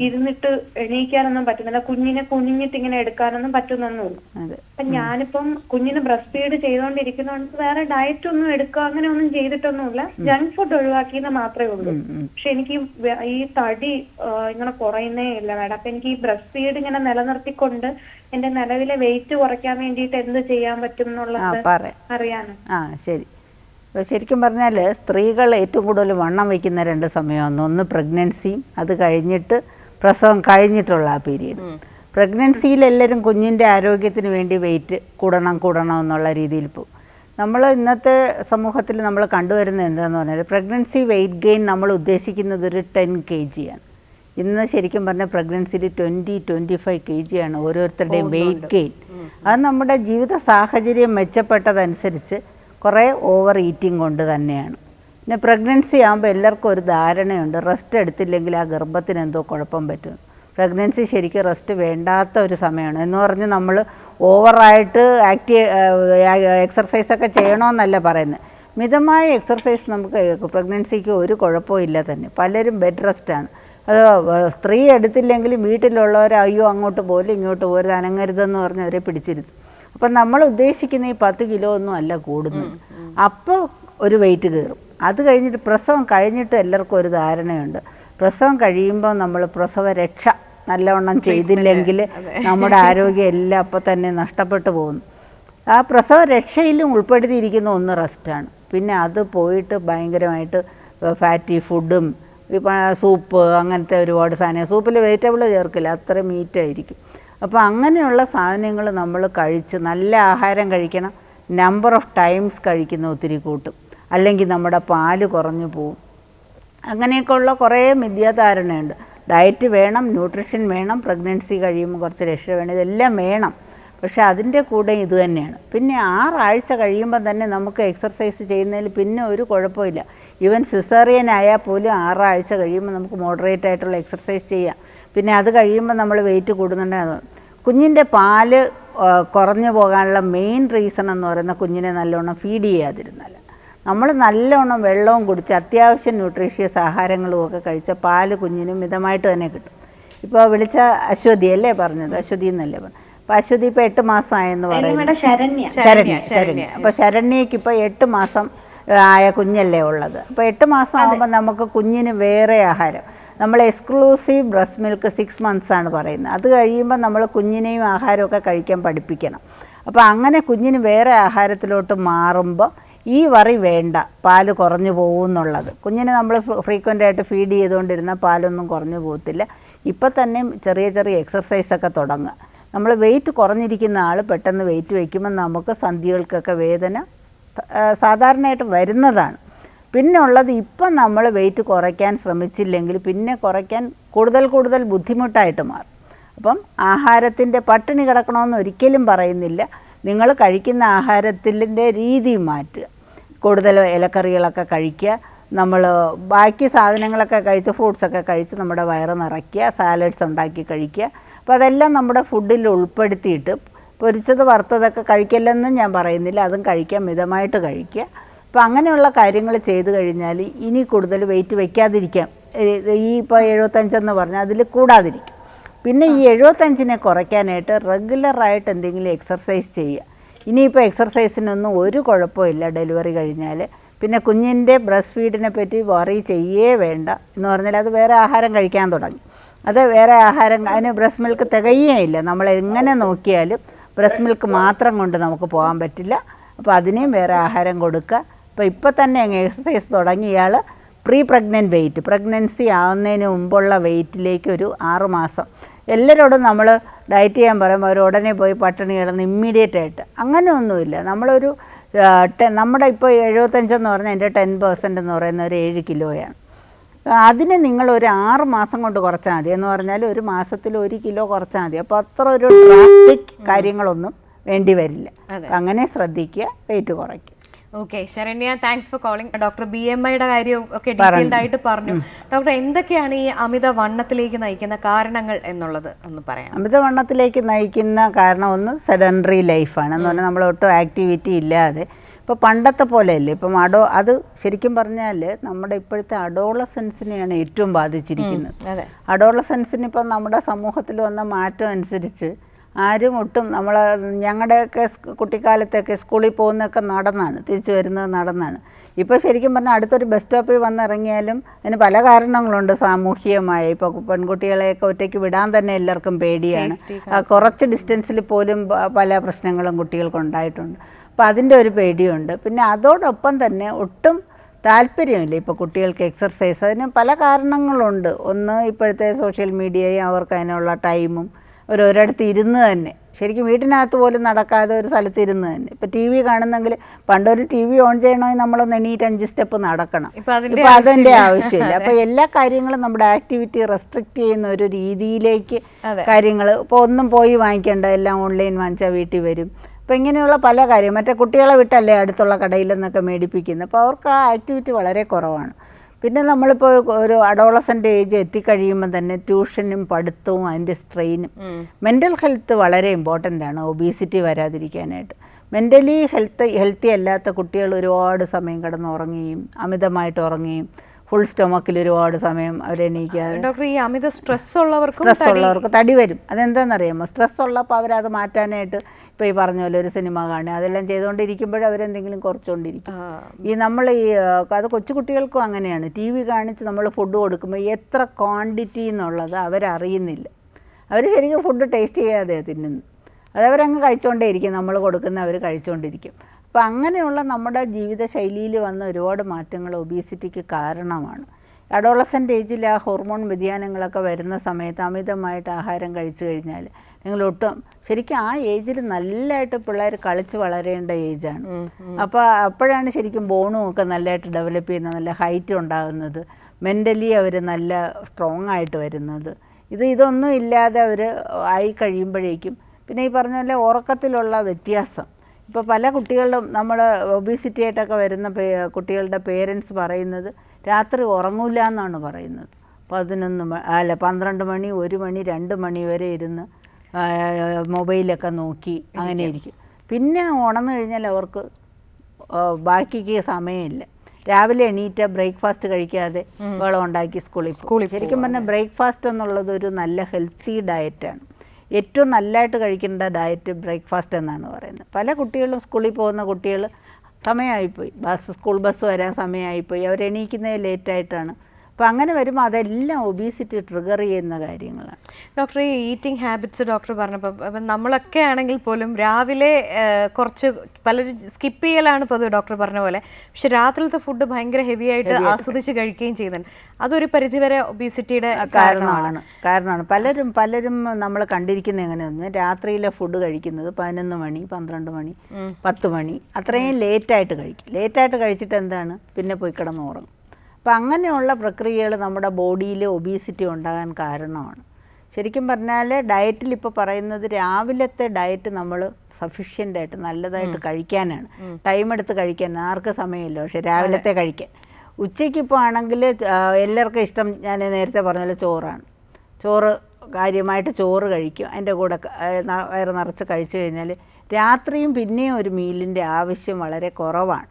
C: ഇരുന്നിട്ട് എണീക്കാനൊന്നും പറ്റുന്നില്ല. കുഞ്ഞിനെ കുനിഞ്ഞിട്ട് ഇങ്ങനെ എടുക്കാനൊന്നും പറ്റുന്നൊന്നുമില്ല അപ്പൊ ഞാനിപ്പം കുഞ്ഞിന് ബ്രസ്റ്റ് ഫീഡ് ചെയ്തുകൊണ്ടിരിക്കുന്നതുകൊണ്ട് വേറെ ഡയറ്റ് ഒന്നും എടുക്കുക അങ്ങനെ ഒന്നും ചെയ്തിട്ടൊന്നുമില്ല ജങ്ക് ഫുഡ് ഒഴിവാക്കിയെന്ന് മാത്രമേ ഉള്ളൂ. പക്ഷെ എനിക്ക് ഈ തടി ഇങ്ങനെ കുറയുന്നേ ഇല്ല മേഡം. എനിക്ക് ഈ ബ്രസ്റ്റ് ഫീഡ് ഇങ്ങനെ നിലനിർത്തിക്കൊണ്ട് എന്റെ നിലവിലെ വെയിറ്റ് കുറയ്ക്കാൻ വേണ്ടിയിട്ട് എന്ത് ചെയ്യാൻ പറ്റും എന്നുള്ളത് അറിയാനും
B: ആ ശരി. ശരിക്കും പറഞ്ഞാൽ സ്ത്രീകൾ ഏറ്റവും കൂടുതൽ വണ്ണം വയ്ക്കുന്ന രണ്ട് സമയമാണ് ഒന്ന് പ്രഗ്നൻസിയും അത് കഴിഞ്ഞിട്ട് പ്രസവം കഴിഞ്ഞിട്ടുള്ള ആ പീരീഡ് പ്രഗ്നൻസിയിൽ എല്ലാവരും കുഞ്ഞിന്റെ ആരോഗ്യത്തിന് വേണ്ടി വെയിറ്റ് കൂടണം കൂടണം എന്നുള്ള രീതിയിൽ പോകും നമ്മൾ ഇന്നത്തെ സമൂഹത്തിൽ നമ്മൾ കണ്ടുവരുന്നത് എന്താണെന്ന് പറഞ്ഞാൽ പ്രഗ്നൻസി വെയിറ്റ് ഗെയിൻ നമ്മൾ ഉദ്ദേശിക്കുന്നത് ഒരു ടെൻ കെ ജിയാണ് ഇന്ന് ശരിക്കും പറഞ്ഞാൽ പ്രഗ്നൻസിയിൽ ട്വന്റി ട്വന്റി ഫൈവ് കെ ജിയാണ് ഓരോരുത്തരുടെയും വെയിറ്റ് ഗെയിൻ. അത് നമ്മുടെ ജീവിത സാഹചര്യം മെച്ചപ്പെട്ടതനുസരിച്ച് കുറേ ഓവർ ഈറ്റിംഗ് കൊണ്ട് തന്നെയാണ്. പിന്നെ പ്രഗ്നൻസി ആകുമ്പോൾ എല്ലാവർക്കും ഒരു ധാരണയുണ്ട് റെസ്റ്റ് എടുത്തില്ലെങ്കിൽ ആ ഗർഭത്തിന് എന്തോ കുഴപ്പം പറ്റും. പ്രഗ്നൻസി ശരിക്കും റെസ്റ്റ് വേണ്ടാത്ത ഒരു സമയമാണ്. എന്ന് പറഞ്ഞ് നമ്മൾ ഓവറായിട്ട് ആക്റ്റീവ് എക്സർസൈസൊക്കെ ചെയ്യണമെന്നല്ല പറയുന്നത്. മിതമായ എക്സർസൈസ് നമുക്ക് പ്രഗ്നൻസിക്ക് ഒരു കുഴപ്പവും ഇല്ല തന്നെ. പലരും ബെഡ് റെസ്റ്റാണ്. അത് സ്ത്രീ എടുത്തില്ലെങ്കിലും വീട്ടിലുള്ളവർ അയ്യോ അങ്ങോട്ട് പോലും ഇങ്ങോട്ട് പോരുത് അനങ്ങരുതെന്ന് പറഞ്ഞ് അവരെ പിടിച്ചിരുത്തും. അപ്പം നമ്മൾ ഉദ്ദേശിക്കുന്ന ഈ പത്ത് കിലോ ഒന്നും അല്ല കൂടുന്നത്. അപ്പോൾ ഒരു വെയിറ്റ് കയറും. അത് കഴിഞ്ഞിട്ട് പ്രസവം കഴിഞ്ഞിട്ട് എല്ലാവർക്കും ഒരു ധാരണയുണ്ട്. പ്രസവം കഴിയുമ്പോൾ നമ്മൾ പ്രസവ രക്ഷ നല്ലവണ്ണം <laughs> ചെയ്തില്ലെങ്കിൽ നമ്മുടെ ആരോഗ്യം എല്ലാം അപ്പം തന്നെ നഷ്ടപ്പെട്ടു പോകുന്നു. ആ പ്രസവ രക്ഷയിലും ഉൾപ്പെടുത്തിയിരിക്കുന്ന ഒന്ന് റെസ്റ്റാണ് പിന്നെ അത് പോയിട്ട് ഭയങ്കരമായിട്ട് ഫാറ്റി ഫുഡും സൂപ്പ് അങ്ങനത്തെ ഒരുപാട് സാധനം. സൂപ്പിൽ വെജിറ്റബിൾ ചേർക്കില്ല അത്ര മീറ്റായിരിക്കും അപ്പോൾ അങ്ങനെയുള്ള സാധനങ്ങൾ നമ്മൾ കഴിച്ച് നല്ല ആഹാരം കഴിക്കണം. നമ്പർ ഓഫ് ടൈംസ് കഴിക്കുന്ന ഒത്തിരി കൂട്ടും. അല്ലെങ്കിൽ നമ്മുടെ പാൽ കുറഞ്ഞു പോവും. അങ്ങനെയൊക്കെയുള്ള കുറേ മിഥ്യാധാരണയുണ്ട്. ഡയറ്റ് വേണം ന്യൂട്രിഷൻ വേണം പ്രഗ്നൻസി കഴിയുമ്പോൾ കുറച്ച് രക്ഷ വേണം. ഇതെല്ലാം വേണം. പക്ഷേ അതിന്റെ കൂടെ ഇതുതന്നെയാണ് പിന്നെ ആറാഴ്ച കഴിയുമ്പോൾ തന്നെ നമുക്ക് എക്സർസൈസ് ചെയ്യുന്നതിൽ പിന്നെ ഒരു കുഴപ്പമില്ല. ഈവൻ സിസേറിയൻ ആയാൽ പോലും ആറാഴ്ച കഴിയുമ്പോൾ നമുക്ക് മോഡറേറ്റ് ആയിട്ടുള്ള എക്സർസൈസ് ചെയ്യാം. പിന്നെ അത് കഴിയുമ്പോൾ നമ്മൾ വെയിറ്റ് കൂടുന്നുണ്ടെങ്കിൽ അത് കുഞ്ഞിന്റെ പാൽ കുറഞ്ഞു പോകാനുള്ള മെയിൻ റീസൺ എന്ന് പറയുന്ന കുഞ്ഞിനെ നല്ലോണം ഫീഡ് ചെയ്യാതിരുന്നാൽ. നമ്മൾ നല്ലോണം വെള്ളവും കുടിച്ച് അത്യാവശ്യം ന്യൂട്രീഷ്യസ് ആഹാരങ്ങളും ഒക്കെ കഴിച്ച പാൽ കുഞ്ഞിന് മിതമായിട്ട് തന്നെ കിട്ടും. ഇപ്പോൾ വിളിച്ച അശ്വതി അല്ലേ പറഞ്ഞത്? അശ്വതി എന്നല്ലേ പറഞ്ഞു അപ്പോൾ അശ്വതി ഇപ്പോൾ എട്ട് മാസമായെന്ന് പറയുന്നത് ശരണ്യ. ശരണ്യ അപ്പോൾ ശരണ്യക്ക് ഇപ്പോൾ എട്ട് മാസം ആയ കുഞ്ഞല്ലേ ഉള്ളത്. അപ്പോൾ എട്ട് മാസം ആകുമ്പോൾ നമുക്ക് കുഞ്ഞിന് വേറെ ആഹാരം. നമ്മൾ exclusive breast milk six months ആണ് പറയുന്നത്. അത് കഴിയുമ്പോൾ നമ്മൾ കുഞ്ഞിനെയും ആഹാരമൊക്കെ കഴിക്കാൻ പഠിപ്പിക്കണം. അപ്പോൾ അങ്ങനെ കുഞ്ഞിന് വേറെ ആഹാരത്തിലോട്ട് മാറുമ്പോൾ ഈ വറി വേണ്ട. പാൽ കുറഞ്ഞു പോകും എന്നുള്ളത്. കുഞ്ഞിന് നമ്മൾ ഫ്രീക്വന്റ് ആയിട്ട് ഫീഡ് ചെയ്തുകൊണ്ടിരുന്ന പാലൊന്നും കുറഞ്ഞു പോകത്തില്ല. ഇപ്പം തന്നെ ചെറിയ ചെറിയ എക്സസൈസൊക്കെ തുടങ്ങുക. നമ്മൾ വെയിറ്റ് കുറഞ്ഞിരിക്കുന്ന ആൾ പെട്ടെന്ന് വെയിറ്റ് വയ്ക്കുമ്പോൾ നമുക്ക് സന്ധികൾക്കൊക്കെ വേദന സാധാരണയായിട്ട് വരുന്നതാണ്. പിന്നെ ഉള്ളത് ഇപ്പം നമ്മൾ വെയിറ്റ് കുറയ്ക്കാൻ ശ്രമിച്ചില്ലെങ്കിൽ പിന്നെ കുറയ്ക്കാൻ കൂടുതൽ കൂടുതൽ ബുദ്ധിമുട്ടായിട്ട് മാറും. അപ്പം ആഹാരത്തിന്റെ പട്ടിണി കിടക്കണമെന്ന് ഒരിക്കലും പറയുന്നില്ല. നിങ്ങൾ കഴിക്കുന്ന ആഹാരത്തിന്റെ രീതി മാറ്റുക. കൂടുതൽ ഇലക്കറികളൊക്കെ കഴിക്കുക. നമ്മൾ ബാക്കി സാധനങ്ങളൊക്കെ കഴിച്ച് ഫ്രൂട്ട്സൊക്കെ കഴിച്ച് നമ്മുടെ വയറ് നിറയ്ക്കുക. സാലഡ്സ് ഉണ്ടാക്കി കഴിക്കുക. അപ്പോൾ അതെല്ലാം നമ്മുടെ ഫുഡിൽ ഉൾപ്പെടുത്തിയിട്ട് പൊരിച്ചത് വറുത്തതൊക്കെ കഴിക്കല്ലെന്നും ഞാൻ പറയുന്നില്ല. അതും കഴിക്കാം മിതമായിട്ട് കഴിക്കുക. അപ്പോൾ അങ്ങനെയുള്ള കാര്യങ്ങൾ ചെയ്തു കഴിഞ്ഞാൽ ഇനി കൂടുതൽ വെയിറ്റ് വയ്ക്കാതിരിക്കാം ഈ ഇപ്പോൾ എഴുപത്തഞ്ചെന്ന് പറഞ്ഞാൽ അതിൽ കൂടാതിരിക്കും. പിന്നെ ഈ എഴുപത്തഞ്ചിനെ കുറയ്ക്കാനായിട്ട് റെഗുലറായിട്ട് എന്തെങ്കിലും എക്സർസൈസ് ചെയ്യുക. ഇനിയിപ്പോൾ എക്സർസൈസിനൊന്നും ഒരു കുഴപ്പമില്ല ഡെലിവറി കഴിഞ്ഞാൽ. പിന്നെ കുഞ്ഞിന്റെ ബ്രസ്റ്റ് ഫീഡിനെ പറ്റി വറി ചെയ്യേ വേണ്ട എന്ന് പറഞ്ഞാൽ അത് വേറെ ആഹാരം കഴിക്കാൻ തുടങ്ങി. അത് വേറെ ആഹാരം അതിന് ബ്രസ്റ്റ് മിൽക്ക് ഇല്ല. നമ്മൾ എങ്ങനെ നോക്കിയാലും ബ്രസ്റ്റ് മിൽക്ക് മാത്രം കൊണ്ട് നമുക്ക് പോകാൻ പറ്റില്ല. അപ്പോൾ അതിനെയും വേറെ ആഹാരം കൊടുക്കുക. അപ്പോൾ ഇപ്പോൾ തന്നെ അങ്ങ് എക്സസൈസ് തുടങ്ങി ഇയാൾ പ്രീ പ്രഗ്നന്റ് വെയിറ്റ് പ്രഗ്നൻസി ആവുന്നതിന് മുമ്പുള്ള വെയിറ്റിലേക്ക് ഒരു ആറുമാസം എല്ലാവരോടും നമ്മൾ ഡയറ്റ് ചെയ്യാൻ പറയുമ്പോൾ അവർ ഉടനെ പോയി പട്ടിണി കിടന്ന് ഇമ്മീഡിയറ്റ് ആയിട്ട്. അങ്ങനെ ഒന്നുമില്ല. നമ്മളൊരു നമ്മുടെ ഇപ്പോൾ എഴുപത്തഞ്ചെന്ന് പറഞ്ഞാൽ എന്റെ ടെൻ പെർസെന്റ് എന്ന് പറയുന്ന ഒരു ഏഴ് കിലോയാണ് അതിന് നിങ്ങൾ ഒരു ആറ് മാസം കൊണ്ട് കുറച്ചാൽ മതി. എന്ന് പറഞ്ഞാൽ ഒരു മാസത്തിൽ ഒരു കിലോ കുറച്ചാൽ മതി. അപ്പോൾ അത്ര ഒരു ഡ്രാസ്റ്റിക് കാര്യങ്ങളൊന്നും വേണ്ടി വരില്ല. അങ്ങനെ ശ്രദ്ധിക്കുക വെയിറ്റ് കുറയ്ക്കുക.
A: Okay Saranya thanks for calling doctor B M ഐയുടെ കാര്യം ഒക്കെ ഡീറ്റെയിൽഡ് ആയിട്ട് പറഞ്ഞു. ഡോക്ടർ എന്തൊക്കെയാണ് ഈ അമിത വണ്ണത്തിലേക്ക് നയിക്കുന്ന കാരണങ്ങൾ എന്നുള്ളത് ഒന്ന് പറയാം
B: അമിതവണ്ണത്തിലേക്ക് നയിക്കുന്ന കാരണം ഒന്ന് സെഡൻഡറി ലൈഫാണ്. എന്ന് പറഞ്ഞാൽ നമ്മൾ ഒട്ടും ആക്ടിവിറ്റി ഇല്ലാതെ ഇപ്പോൾ പണ്ടത്തെ പോലെയല്ലേ? ഇപ്പം അഡോ അത് ശരിക്കും പറഞ്ഞാൽ നമ്മുടെ ഇപ്പോഴത്തെ അഡോളസെൻസിനെയാണ് ഏറ്റവും ബാധിച്ചിരിക്കുന്നത്. അഡോളസെൻസിന് ഇപ്പം നമ്മുടെ സമൂഹത്തിൽ വന്ന മാറ്റം അനുസരിച്ച് ആരും ഒട്ടും നമ്മൾ ഞങ്ങളുടെയൊക്കെ കുട്ടിക്കാലത്തൊക്കെ സ്കൂളിൽ പോകുന്നതൊക്കെ നടന്നാണ് തിരിച്ചു വരുന്നത് നടന്നാണ്. ഇപ്പോൾ ശരിക്കും പറഞ്ഞാൽ അടുത്തൊരു ബസ് സ്റ്റോപ്പിൽ വന്നിറങ്ങിയാലും അതിന് പല കാരണങ്ങളുണ്ട് സാമൂഹികമായ. ഇപ്പോൾ പെൺകുട്ടികളെയൊക്കെ ഒറ്റയ്ക്ക് വിടാൻ തന്നെ എല്ലാവർക്കും പേടിയാണ്. കുറച്ച് ഡിസ്റ്റൻസിൽ പോലും പല പ്രശ്നങ്ങളും കുട്ടികൾക്ക് ഉണ്ടായിട്ടുണ്ട്. അപ്പോൾ അതിന്റെ ഒരു പേടിയുണ്ട്. പിന്നെ അതോടൊപ്പം തന്നെ ഒട്ടും താല്പര്യമില്ല ഇപ്പോൾ കുട്ടികൾക്ക് എക്സർസൈസ് അതിന് പല കാരണങ്ങളുണ്ട്. ഒന്ന് ഇപ്പോഴത്തെ സോഷ്യൽ മീഡിയയും അവർക്ക് അതിനുള്ള ടൈമും ഓരോരിടത്ത് ഇരുന്ന് തന്നെ. ശരിക്കും വീട്ടിനകത്ത് പോലും നടക്കാതെ ഒരു സ്ഥലത്ത് ഇരുന്ന് തന്നെ. ഇപ്പോൾ ടി വി കാണുന്നെങ്കിൽ പണ്ടൊരു ടി വി ഓൺ ചെയ്യണമെങ്കിൽ നമ്മളൊന്ന് എണീറ്റ് അഞ്ച് സ്റ്റെപ്പ് നടക്കണം. ഇപ്പോൾ അതിന്റെ ആവശ്യമില്ല. അപ്പോൾ എല്ലാ കാര്യങ്ങളും നമ്മുടെ ആക്ടിവിറ്റി റെസ്ട്രിക്റ്റ് ചെയ്യുന്ന ഒരു രീതിയിലേക്ക് കാര്യങ്ങൾ ഇപ്പോൾ ഒന്നും പോയി വാങ്ങിക്കേണ്ട. എല്ലാം ഓൺലൈൻ വാങ്ങിച്ചാൽ വീട്ടിൽ വരും. അപ്പോൾ ഇങ്ങനെയുള്ള പല കാര്യം മറ്റേ കുട്ടികളെ വിട്ടല്ലേ അടുത്തുള്ള കടയിൽ നിന്നൊക്കെ മേടിപ്പിക്കുന്നത്. അപ്പോൾ അവർക്ക് ആ ആക്ടിവിറ്റി വളരെ കുറവാണ്. പിന്നെ നമ്മളിപ്പോൾ ഒരു അഡോളസന്റ് ഏജ് എത്തിക്കഴിയുമ്പോൾ തന്നെ ട്യൂഷനും പഠിത്തവും അതിന്റെ സ്ട്രെയിനും. മെന്റൽ ഹെൽത്ത് വളരെ ഇമ്പോർട്ടന്റ് ആണ് ഒബീസിറ്റി വരാതിരിക്കാനായിട്ട്. മെന്റലി ഹെൽത്ത് ഹെൽത്തി അല്ലാത്ത കുട്ടികൾ ഒരുപാട് സമയം കിടന്ന് ഉറങ്ങുകയും അമിതമായിട്ട് ഉറങ്ങുകയും ഫുൾ സ്റ്റൊമക്കിൽ ഒരുപാട് സമയം അവരെണീക്കാതെ
A: ഡോക്ടർ ഈ അമിത സ്ട്രെസ് ഉള്ളവർക്കും
B: സ്ട്രെസ് ഉള്ളവർക്ക് തടി വരും. അതെന്താണെന്നറിയാമോ സ്ട്രെസ് ഉള്ളപ്പോൾ അവരത് മാറ്റാനായിട്ട് ഇപ്പോൾ ഈ പറഞ്ഞ പോലെ ഒരു സിനിമ കാണുക. അതെല്ലാം ചെയ്തുകൊണ്ടിരിക്കുമ്പോൾ അവരെന്തെങ്കിലും കുറച്ചുകൊണ്ടിരിക്കും ഈ നമ്മൾ ഈ അത് കൊച്ചുകുട്ടികൾക്കും അങ്ങനെയാണ്. ടി വി കാണിച്ച് നമ്മൾ ഫുഡ് കൊടുക്കുമ്പോൾ എത്ര ക്വാണ്ടിറ്റി എന്നുള്ളത് അവരറിയുന്നില്ല. അവർ ശരിക്കും ഫുഡ് ടേസ്റ്റ് ചെയ്യാതെ തിന്നുന്നു അതവരങ്ങ് കഴിച്ചുകൊണ്ടേയിരിക്കും നമ്മൾ കൊടുക്കുന്ന അവർ കഴിച്ചുകൊണ്ടിരിക്കും അപ്പോൾ അങ്ങനെയുള്ള നമ്മുടെ ജീവിതശൈലിയിൽ വന്ന ഒരുപാട് മാറ്റങ്ങൾ ഒബീസിറ്റിക്ക് കാരണമാണ്. അഡോളസന്റ് ഏജിൽ ആ ഹോർമോൺ വ്യതിയാനങ്ങളൊക്കെ വരുന്ന സമയത്ത് അമിതമായിട്ട് ആഹാരം കഴിച്ചു കഴിഞ്ഞാൽ നിങ്ങൾ ഒട്ടും ശരിക്കും ആ ഏജിൽ നല്ലതായിട്ട് പിള്ളേർ കളിച്ച് വളരേണ്ട ഏജാണ്. അപ്പോൾ അപ്പോഴാണ് ശരിക്കും ബോണും ഒക്കെ നല്ലതായിട്ട് ഡെവലപ്പ് ചെയ്യുന്നത് നല്ല ഹൈറ്റ് ഉണ്ടാകുന്നത് മെന്റലി അവർ നല്ല സ്ട്രോങ് ആയിട്ട് വരുന്നത്. ഇത് ഇതൊന്നും ഇല്ലാതെ അവർ ആയി കഴിയുമ്പോഴേക്കും പിന്നെ ഈ പറഞ്ഞ പോലെ ഉറക്കത്തിലുള്ള വ്യത്യാസം. ഇപ്പോൾ പല കുട്ടികളിലും നമ്മൾ ഒബീസിറ്റി ആയിട്ടൊക്കെ വരുന്ന പേ കുട്ടികളുടെ പേരൻസ് പറയുന്നത് രാത്രി ഉറങ്ങൂല എന്നാണ് പറയുന്നത്. പതിനൊന്ന് അല്ല പന്ത്രണ്ട് മണി ഒരു മണി രണ്ട് മണി വരെ ഇരുന്ന് മൊബൈലൊക്കെ നോക്കി അങ്ങനെ ഇരിക്കും പിന്നെ ഉണർന്നു കഴിഞ്ഞാൽ അവർക്ക് ബാക്കിക്ക് സമയമില്ല. രാവിലെ എണീറ്റ ബ്രേക്ക്ഫാസ്റ്റ് കഴിക്കാതെ വെള്ളം ഉണ്ടാക്കി സ്കൂളിൽ പോകും. ശരിക്കും പറഞ്ഞാൽ ബ്രേക്ക്ഫാസ്റ്റ് എന്നുള്ളത് ഒരു നല്ല ഹെൽത്തി ഡയറ്റാണ് ഏറ്റവും നല്ലതായിട്ട് കഴിക്കേണ്ട ഡയറ്റ് ബ്രേക്ക്ഫാസ്റ്റ് എന്നാണ് പറയുന്നത്. പല കുട്ടികളും സ്കൂളിൽ പോകുന്ന കുട്ടികൾ സമയമായിപ്പോയി. ബസ് സ്കൂൾ ബസ് വരാൻ സമയമായിപ്പോയി. അവർ എണീക്കുന്നത് ലേറ്റായിട്ടാണ് അപ്പോൾ അങ്ങനെ വരുമ്പോൾ അതെല്ലാം ഒബീസിറ്റി ട്രിഗർ ചെയ്യുന്ന കാര്യങ്ങളാണ്.
A: ഡോക്ടർ ഈ ഈറ്റിംഗ് ഹാബിറ്റ്സ് ഡോക്ടർ പറഞ്ഞപ്പോൾ അപ്പം നമ്മളൊക്കെ ആണെങ്കിൽ പോലും രാവിലെ കുറച്ച് പലരും സ്കിപ്പ് ചെയ്യലാണ് പൊതുവെ ഡോക്ടർ പറഞ്ഞ പോലെ. പക്ഷെ രാത്രിയിലത്തെ ഫുഡ് ഭയങ്കര ഹെവി ആയിട്ട് ആസ്വദിച്ച് കഴിക്കുകയും ചെയ്യുന്നുണ്ട്. അതൊരു പരിധിവരെ ഒബീസിറ്റിയുടെ
B: കാരണമാണ്. കാരണമാണ്. പലരും പലരും നമ്മൾ കണ്ടിരിക്കുന്ന എങ്ങനെയാണെന്ന് രാത്രിയിലെ ഫുഡ് കഴിക്കുന്നത് പതിനൊന്ന് മണി പന്ത്രണ്ട് മണി പത്ത് മണി അത്രയും ലേറ്റായിട്ട് കഴിക്കും. ലേറ്റായിട്ട് കഴിച്ചിട്ട് എന്താണ്? പിന്നെ പോയി കിടന്ന് ഉറങ്ങും. അപ്പം അങ്ങനെയുള്ള പ്രക്രിയകൾ നമ്മുടെ ബോഡിയിൽ ഒബീസിറ്റി ഉണ്ടാകാൻ കാരണമാണ്. ശരിക്കും പറഞ്ഞാൽ ഡയറ്റിൽ ഇപ്പോൾ പറയുന്നത് രാവിലത്തെ ഡയറ്റ് നമ്മൾ സഫീഷ്യന്റ് ആയിട്ട് നല്ലതായിട്ട് കഴിക്കാനാണ്. ടൈം എടുത്ത് കഴിക്കാൻ. ആർക്കും സമയമില്ല. പക്ഷെ രാവിലത്തെ കഴിക്കാൻ. ഉച്ചയ്ക്ക് ഇപ്പോൾ ആണെങ്കിൽ എല്ലാവർക്കും ഇഷ്ടം ഞാൻ നേരത്തെ പറഞ്ഞ ചോറാണ്. ചോറ് കാര്യമായിട്ട് ചോറ് കഴിക്കും. അതിന്റെ കൂടെ വയറ് നിറച്ച് കഴിച്ചു കഴിഞ്ഞാൽ രാത്രിയും പിന്നെയും ഒരു മീലിന്റെ ആവശ്യം വളരെ കുറവാണ്.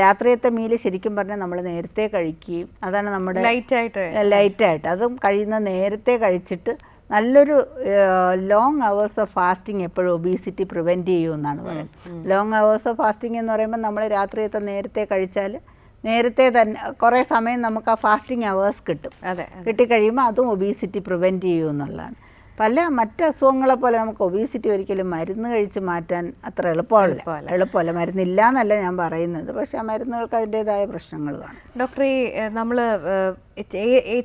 B: രാത്രിയത്തെ മീൽ ശരിക്കും പറഞ്ഞാൽ നമ്മൾ നേരത്തെ കഴിക്കുകയും അതാണ് നമ്മുടെ
A: ലൈറ്റായിട്ട്
B: ലൈറ്റായിട്ട് അതും കഴിയുന്ന നേരത്തെ കഴിച്ചിട്ട് നല്ലൊരു ലോങ് അവേഴ്സ് ഓഫ് ഫാസ്റ്റിംഗ് എപ്പോഴും ഒബീസിറ്റി പ്രിവെന്റ് ചെയ്യുമെന്നാണ് പറയുന്നത്. ലോങ് അവേഴ്സ് ഓഫ് ഫാസ്റ്റിംഗ് എന്ന് പറയുമ്പോൾ നമ്മൾ രാത്രിയത്തെ നേരത്തെ കഴിച്ചാൽ നേരത്തെ തന്നെ കുറേ സമയം നമുക്ക് ആ ഫാസ്റ്റിംഗ് അവേഴ്സ് കിട്ടും. കിട്ടിക്കഴിയുമ്പോൾ അതും. ഒബീസിറ്റി പ്രിവെന്റ് ചെയ്യും എന്നുള്ളതാണ് പല മറ്റ് അസുഖങ്ങളെ പോലെ നമുക്ക് ഒബീസിറ്റി ഒരിക്കലും മരുന്ന് കഴിച്ച് മാറ്റാൻ അത്ര എളുപ്പമല്ല. എളുപ്പമല്ല. മരുന്നില്ല എന്നല്ല ഞാൻ പറയുന്നത്. പക്ഷേ ആ മരുന്നുകൾക്ക് അതിന്റെതായ പ്രശ്നങ്ങൾ കാണും.
A: ഡോക്ടർ ഈ നമ്മൾ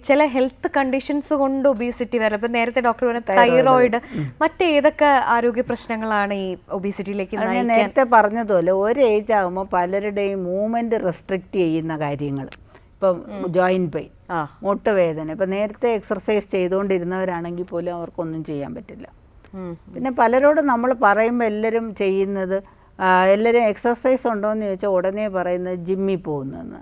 A: ചില ഹെൽത്ത് കണ്ടീഷൻസ് കൊണ്ട് ഒബീസിറ്റി വരാം ഇപ്പം നേരത്തെ ഡോക്ടർ പറഞ്ഞ തൈറോയിഡ്. മറ്റേതൊക്കെ ആരോഗ്യ പ്രശ്നങ്ങളാണ് ഈ ഒബീസിറ്റിയിലേക്ക്
B: ഞാൻ നേരത്തെ പറഞ്ഞതുപോലെ ഒരു ഏജ് ആകുമ്പോൾ പലരുടെയും മൂവ്മെന്റ് റെസ്ട്രിക്റ്റ് ചെയ്യുന്ന കാര്യങ്ങൾ. ഇപ്പം ജോയിന്റ് പെയിൻ മുട്ടുവേദന. ഇപ്പം നേരത്തെ എക്സർസൈസ് ചെയ്തുകൊണ്ടിരുന്നവരാണെങ്കിൽ പോലും അവർക്കൊന്നും ചെയ്യാൻ പറ്റില്ല. പിന്നെ പലരോടും നമ്മൾ പറയുമ്പോൾ എല്ലാവരും ചെയ്യുന്നത് എല്ലാവരും എക്സർസൈസ് ഉണ്ടോയെന്ന് ചോദിച്ചാൽ ഉടനെ പറയുന്നത് ജിമ്മിൽ പോകുന്നതെന്ന്.